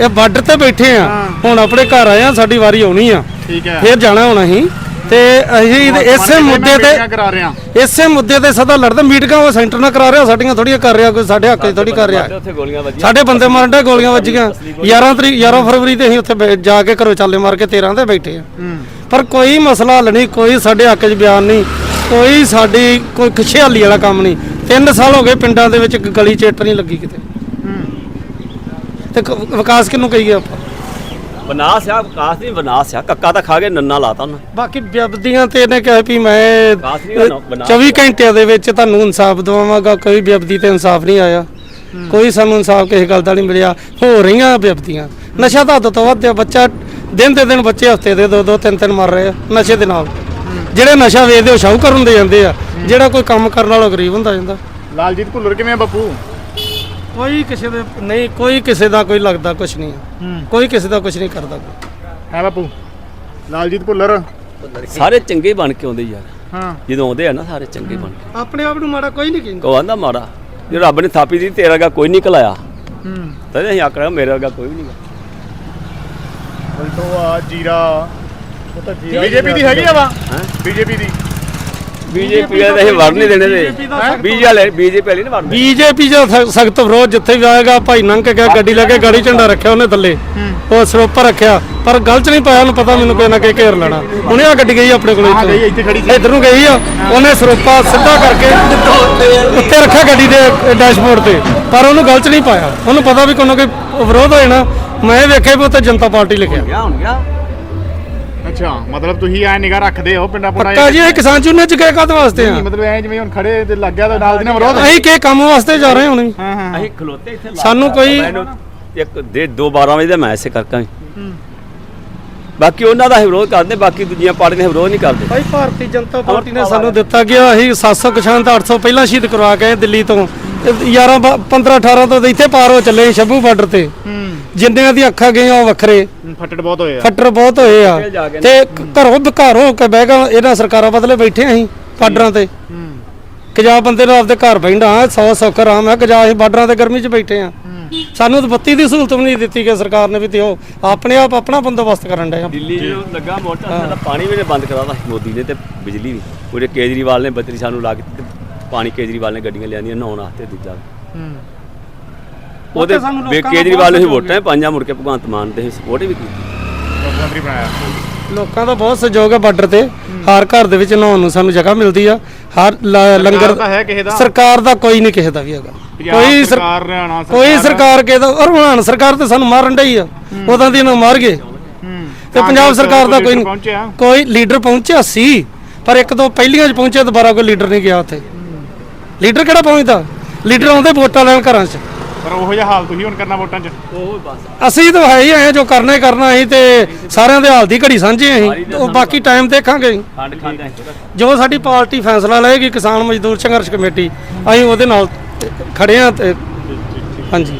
ਇਹ ਬਾਰਡਰ ਤੇ ਬੈਠੇ ਆ ਹੁਣ ਆਪਣੇ ਘਰ ਆਏ ਆ ਸਾਡੀ ਵਾਰੀ ਆਉਣੀ ਆ। ਠੀਕ ਹੈ। ਫੇਰ ਜਾਣਾ ਹੁਣ ਅਸੀਂ। ਤੇ ਅਸੀਂ ਇਸੇ ਮੁੱਦੇ ਤੇ ਕਰਾ ਰਹੇ ਆ ਇਸੇ ਮੁੱਦੇ ਤੇ ਸਦਾ ਲੜਦੇ ਮੀਟਿੰਗਾਂ ਉਹ ਸੈਂਟਰ ਨਾਲ ਕਰਾ ਰਿਹਾ ਸਾਡੀਆਂ ਥੋੜੀਆਂ ਕਰ ਰਿਹਾ ਕੋਈ ਸਾਡੇ ਹੱਕ 'ਚ ਥੋੜੀ ਕਰ ਰਿਹਾ। ਸਾਡੇ ਬੰਦੇ ਮਾਰਨ ਡੇ ਗੋਲੀਆਂ ਵੱਜੀਆਂ। 11 ਤਰੀਕ 11 ਫਰਵਰੀ ਤੇ ਅਸੀਂ ਉੱਥੇ ਜਾ ਕੇ ਘਰੋਂ ਚਾਲੇ ਮਾਰ ਕੇ 13 ਤੇ ਬੈਠੇ ਆ ਪਰ ਕੋਈ ਮਸਲਾ ਹੱਲ ਨਹੀਂ ਕੋਈ ਸਾਡੇ ਹੱਕ 'ਚ ਬਿਆਨ ਨਹੀਂ। ਕੋਈ ਸਾਡੀ ਕੋਈ ਖੁਸ਼ਹਾਲੀ ਵਾਲਾ ਕੰਮ ਨਹੀਂ। 3 ਸਾਲ ਹੋ ਗਏ ਪਿੰਡਾਂ ਦੇ ਵਿੱਚ ਇੱਕ ਗਲੀ ਚੇਟ ਨਹੀਂ ਲੱਗੀ ਕਿਤੇ। ਤੇ ਕ- ਵਿਕਾਸ ਕਿਹਨੂੰ ਕਹੀਏ ਆਪਾਂ? ਬਨਾਸ ਆ ਵਿਕਾਸ ਨਹੀਂ ਬਨਾਸ ਆ। ਕੱਕਾ ਤਾਂ ਖਾ ਕੇ ਨੰਨਾ ਲਾਤਾ ਉਹਨਾਂ। ਬਾਕੀ ਵਿਅਬਦੀਆਂ ਤੇ ਇਹਨੇ ਕਿਹਾ ਵੀ ਮੈਂ ਵਿਕਾਸ ਨਹੀਂ ਹੋਣਾ, ਬਣਾ- 24 ਘੰਟਿਆਂ ਦੇ ਵਿੱਚ ਤੁਹਾਨੂੰ ਇਨਸਾਫ ਦਵਾਵਾਂਗਾ ਕੋਈ ਵਿਅਬਦੀ ਤੇ ਇਨਸਾਫ ਨਹੀਂ ਆਇਆ। ਕੋਈ ਸਾਨੂੰ ਇਨਸਾਫ ਕਿਸੇ ਗੱਲ ਦਾ ਨਹੀਂ ਮਿਲਿਆ। ਹੋ ਰਹੀਆਂ ਵਿਅਬਦੀਆਂ ਨਸ਼ਾ ਤਾਂ ਹੱਦ ਤੋਂ ਵੱਧ ਆ ਬੱਚਾ ਦਿਨ ਦੇ ਦਿਨ ਬੱਚੇ ਹਫ਼ਤੇ ਦੇ ਦੋ ਦੋ ਤਿੰਨ ਤਿੰਨ ਮਰ ਰਹੇ ਆ ਨਸ਼ੇ ਦੇ ਨਾਲ। ਜਿਹੜੇ ਨਸ਼ਾ ਵੇਚਦੇ ਉਹ ਸ਼ਾਹੂਕਾਰ ਹੁੰਦੇ ਜਾਂਦੇ ਆ। ਜਿਹੜਾ ਕੋਈ ਕੰਮ ਕਰਨ ਵਾਲਾ ਗਰੀਬ ਹੁੰਦਾ ਜਾਂਦਾ। ਲਾਲਜੀਤ ਭੁੱਲਰ ਕਿਵੇਂ ਆ ਬੱਪੂ? ਕੋਈ ਕਿਸੇ ਦੇ ਨਹੀਂ ਕੋਈ ਕਿਸੇ ਦਾ ਕੋਈ ਲੱਗਦਾ ਕੁਝ ਨਹੀਂ ਆ। ਕੋਈ ਕਿਸੇ ਦਾ ਕੁਝ ਨਹੀਂ ਕਰਦਾ ਹੈ ਬੱਪੂ? ਲਾਲਜੀਤ ਭੁੱਲਰ? ਸਾਰੇ ਚੰਗੇ ਬਣ ਕੇ ਆਉਂਦੇ ਯਾਰ। ਹਾਂ। ਜਦੋਂ ਆਉਂਦੇ ਆ ਨਾ ਸਾਰੇ ਚੰਗੇ ਬਣ ਕੇ। ਆਪਣੇ ਆਪ ਨੂੰ ਮਾੜਾ ਕੋਈ ਨਹੀਂ ਕਹਿੰਦਾ। ਕੋ ਆਂਦਾ ਮਾੜਾ। ਜੇ ਰੱਬ ਨੇ ਥਾਪੀ ਦੀ ਤੇਰਾ ਵਰਗਾ ਕੋਈ ਨਹੀਂ ਕਲਾਇਆ ਹੂੰ। ਤਾਂ ਅਸੀਂ ਆਖਣਾ ਮੇਰੇ ਵਰਗਾ ਕੋਈ ਵੀ ਨਹੀਂ ਬਲਟੋਆ ਉਹ ਤਾਂ ਜੀਰਾ। ਬੀਜੇਪੀ ਦੀ ਹੈਗੀ ਆ ਵਾ? ਬੀਜੇਪੀ ਦੀ। ਬੀਜੇਪੀ ਵਾਲੇ ਤਾਂ ਇਹ ਵੜ ਨਹੀਂ ਦੇਣੇ ਤੇ। ਬੀਜੇ ਵਾਲੇ ਬੀਜੇਪੀ ਵਾਲੇ ਨਹੀਂ ਵੜਦੇ। ਬੀਜੇਪੀ ਜੋ ਸਖਤ ਵਿਰੋਧ ਜਿੱਥੇ ਵੀ ਆਏਗਾ ਭਾਈ ਨੰਗ ਕੇ ਗੱਡੀ ਲੈ ਕੇ ਗਾੜੀ ਝੰਡਾ ਰੱਖਿਆ ਉਹਨੇ ਥੱਲੇ। ਉਹ ਸਰੋਪਰ ਰੱਖਿਆ। ਪਰ ਗੱਲ ਚ ਨਹੀਂ ਪਾਇਆ ਉਹਨੂੰ ਪਤਾ ਮੈਨੂੰ ਕੋਈ ਨਾ ਕੋਈ ਘੇਰ ਲੈਣਾ। ਹੁਣੇ ਆ ਗੱਡੀ ਗਈ ਆਪਣੇ ਕੋਲ ਹਾਂ ਗਈ ਇੱਥੇ ਖੜੀ ਸੀ। ਇਧਰ ਨੂੰ ਗਈ ਆ। ਉਹਨੇ ਸਰੋਪਾ ਸਿੱਧਾ ਕਰਕੇ ਉੱਤੇ ਰੱਖਿਆ ਗੱਡੀ ਦੇ ਡੈਸ਼ਬੋਰਡ ਤੇ। ਪਰ ਉਹਨੂੰ ਗੱਲ ਚ ਨਹੀਂ ਪਾਇਆ। ਉਹਨੂੰ ਪਤਾ ਵੀ ਕੋਈ ਨਾ ਕੋਈ ਵਿਰੋਧ ਹੋ ਜਾਣਾ। ਮੈਂ ਇਹ ਵੇਖਿਆ ਵੀ ਉੱਤੇ ਜਨਤਾ ਪਾਰਟੀ ਲਿਖਿਆ। ਗਿਆ ਹੁਣ ਗਿਆ। ਅੱਛਾ ਮਤਲਬ ਤੁਸੀਂ ਐ ਨਿਗਾਹ ਰੱਖਦੇ ਹੋ ਪਿੰਡਾਂ ਪੁੰਡਾਂ ਪੱਕਾ ਜੀ ਇਹ ਕਿਸਾਨ ਚੁਣਨੇ ਚ ਗਏ ਕਦ ਵਾਸਤੇ ਆ? ਮਤਲਬ ਐ ਜਿਵੇਂ ਹੁਣ ਖੜੇ ਤੇ ਲੱਗ ਗਿਆ ਤਾਂ ਨਾਲ ਦੀ ਨਾਲ ਵਿਰੋਧ ਅਸੀਂ ਕਿਹ ਕੰਮ ਵਾਸਤੇ ਜਾ ਰਹੇ ਹੁਣ? ਹਾਂ ਹਾਂ ਅਸੀਂ ਖਲੋਤੇ ਇੱਥੇ ਸਾਨੂੰ ਕੋਈ ਇੱਕ ਦੇ 2 12 ਵਜੇ ਦਾ ਮੈਂ ਐਸੇ ਕਰਕਾਂ ਬਾਕੀ ਉਹਨਾਂ ਦਾ ਅਸੀਂ ਵਿਰੋਧ ਕਰਦੇ ਬਾਕੀ ਦੂਜੀਆਂ ਪਾਰਟੀਆਂ ਦਾ ਵਿਰੋਧ ਨਹੀਂ ਕਰਦੇ। ਭਾਈ ਭਾਰਤੀ ਜਨਤਾ ਪਾਰਟੀ ਨੇ ਸਾਨੂੰ ਦਿੱਤਾ ਗਿਆ ਅਸੀਂ 700 ਕਿਸਾਨ ਤਾਂ 800 ਪਹਿਲਾਂ ਸ਼ਹੀਦ ਕਰਵਾ ਕੇ ਦਿੱਲੀ ਤੋਂ। 11 15 18 ਤੋਂ ਇੱਥੇ ਪਾਰ ਹੋ ਚੱਲੇ ਸੀ ਸ਼ੰਭੂ ਬਾਰਡਰ ਤੇ। ਜਿੰਨਿਆਂ ਦੀ ਅੱਖਾਂ ਗਈਆਂ ਉਹ ਵੱਖਰੇ। ਫੱਟੜ ਬਹੁਤ ਹੋਏ ਆ। ਫੱਟਰ ਬਹੁਤ ਹੋਏ ਆ। ਤੇ ਘਰੋਂ ਘਰ ਹੋ ਕੇ ਬਹਿ ਗਏ ਇਹਨਾਂ ਸਰਕਾਰਾਂ ਬਦਲੇ ਬੈਠੇ ਅਸੀਂ ਬਾਰਡਰਾਂ ਤੇ। ਕਿ ਜਾ ਬੰਦੇ ਨੂੰ ਆਪਦੇ ਘਰ ਬੈਠਾ 100 ਸੁੱਖ ਆਰਾਮ ਹੈ ਕਿ ਜਾ ਅਸੀਂ ਬਾਰਡਰਾਂ ਤੇ ਗਰਮੀ 'ਚ ਬੈਠੇ ਆ ਸਾਨੂੰ ਤਾਂ ਬੱਤੀ ਦੀ ਸਹੂਲਤ ਵੀ ਨਹੀਂ ਦਿੱਤੀ ਕਿ ਸਰਕਾਰ ਨੇ ਵੀ ਤੇ ਉਹ ਆਪਣੇ ਆਪ ਆਪਣਾ ਬੰਦੋਬਸਤ ਕਰਨ ਡਏ ਆ। ਦਿੱਲੀ ਨੂੰ ਲੱਗਾ ਮੋਟਰ ਸਾਡਾ ਪਾਣੀ ਵੀ ਨੇ ਬੰਦ ਕਰਾਤਾ ਮੋਦੀ ਨੇ ਤੇ ਬਿਜਲੀ ਵੀ। ਉਹਦੇ ਕੇਜਰੀਵਾਲ ਨੇ ਬੱਤਰੀ ਸਾਨੂੰ ਲਾ ਕੇ ਪਾਣੀ ਕੇਜਰੀਵਾਲ ਨੇ ਗੱਡੀਆਂ ਲਿਆਂਦੀਆਂ ਨਹਾਉਣ ਵਾਸਤੇ ਦੂਜਾ ਉਹਦੇ ਸਾਨੂੰ ਬੇ- ਲੋਕਾਂ ਦਾ ਕੇਜਰੀਵਾਲ ਹੀ ਵੋਟਾਂ ਪਾਈਆਂ ਮੁੜ ਕੇ ਭਗਵੰਤ ਮਾਨ ਦੇ ਸਪੋਰਟ ਵੀ ਕੀਤੀ। ਮੁੱਖ ਮੰਤਰੀ ਬਣਾਇਆ ਲੋਕਾਂ ਦਾ ਬਹੁਤ ਸਹਿਯੋਗ ਹੈ ਬਾਰਡਰ ਤੇ। ਹਰ ਘਰ ਦੇ ਵਿੱਚ ਨਹਾਉਣ ਨੂੰ ਸਾਨੂੰ ਜਗ੍ਹਾ ਮਿਲਦੀ ਆ। ਹਰ ਲ- ਲੰਗਰ ਤਾਂ ਹੈ ਕਿਸੇ ਦਾ। ਸਰਕਾਰ ਦਾ ਕੋਈ ਨਹੀਂ ਕਿਸੇ ਦਾ ਵੀ ਹੈਗਾ। ਪੰਜਾਬ ਕੋਈ ਸਰ- ਸਰਕਾਰ ਹਰਿਆਣਾ ਕੋਈ ਸਰਕਾਰ ਸਰਕਾਰ ਕਿਸੇ ਦਾ ਔਰ ਹਰਿਆਣਾ ਸਰਕਾਰ ਤੇ ਸਾਨੂੰ ਮਾਰਨ ਡਈ ਆ। ਉਦਾਂ ਦੀ ਨਾ ਮਾਰ ਗਏ। ਤੇ ਪੰਜਾਬ ਸਰਕਾਰ ਦਾ ਕੋਈ ਨਹੀਂ ਪਹੁੰਚਿਆ? ਕੋਈ ਲੀਡਰ ਪਹੁੰਚਿਆ ਸੀ ਪਰ ਇੱਕ ਦੋ ਪਹਿਲੀਆਂ 'ਚ ਪਹੁੰਚਿਆ ਦੁਬਾਰਾ ਕੋਈ ਲੀਡਰ ਨਹੀਂ ਗਿਆ ਉੱਥੇ। ਲੀਡਰ ਕਿਹੜਾ ਪਹੁੰਚਦਾ? ਲੀਡਰ ਆਉਂਦੇ ਵੋਟਾਂ ਲੈਣ ਘਰਾਂ 'ਚ। ਪਰ ਉਹੋ ਜਿਹਾ ਹਾਲ ਤੁਸੀਂ ਹੁਣ ਕਰਨਾ ਵੋਟਾਂ 'ਚ? ਉਹ ਬਸ। ਅਸੀਂ ਤਾਂ ਹੈ ਹੀ ਆਏ ਹਾਂ, ਜੋ ਕਰਨਾ ਹੀ ਕਰਨਾ ਅਸੀਂ ਤੇ ਸਾਰਿਆਂ ਦੇ ਹਾਲ ਦੀ ਘੜੀ ਸਾਂਝੇ ਅਸੀਂ। ਉਹ ਬਾਕੀ ਟਾਈਮ ਦੇਖਾਂਗੇ। ਖੰਡ ਖਾਂਦੇ ਜੋ ਸਾਡੀ ਪਾਰਟੀ ਫੈਸਲਾ ਲਏਗੀ ਕਿਸਾਨ ਮਜ਼ਦੂਰ ਸੰਘਰਸ਼ ਕਮੇਟੀ ਅਸੀਂ ਉਹਦੇ ਨਾਲ ਖੜੇ ਆ ਤੇ ਹਾਂਜੀ।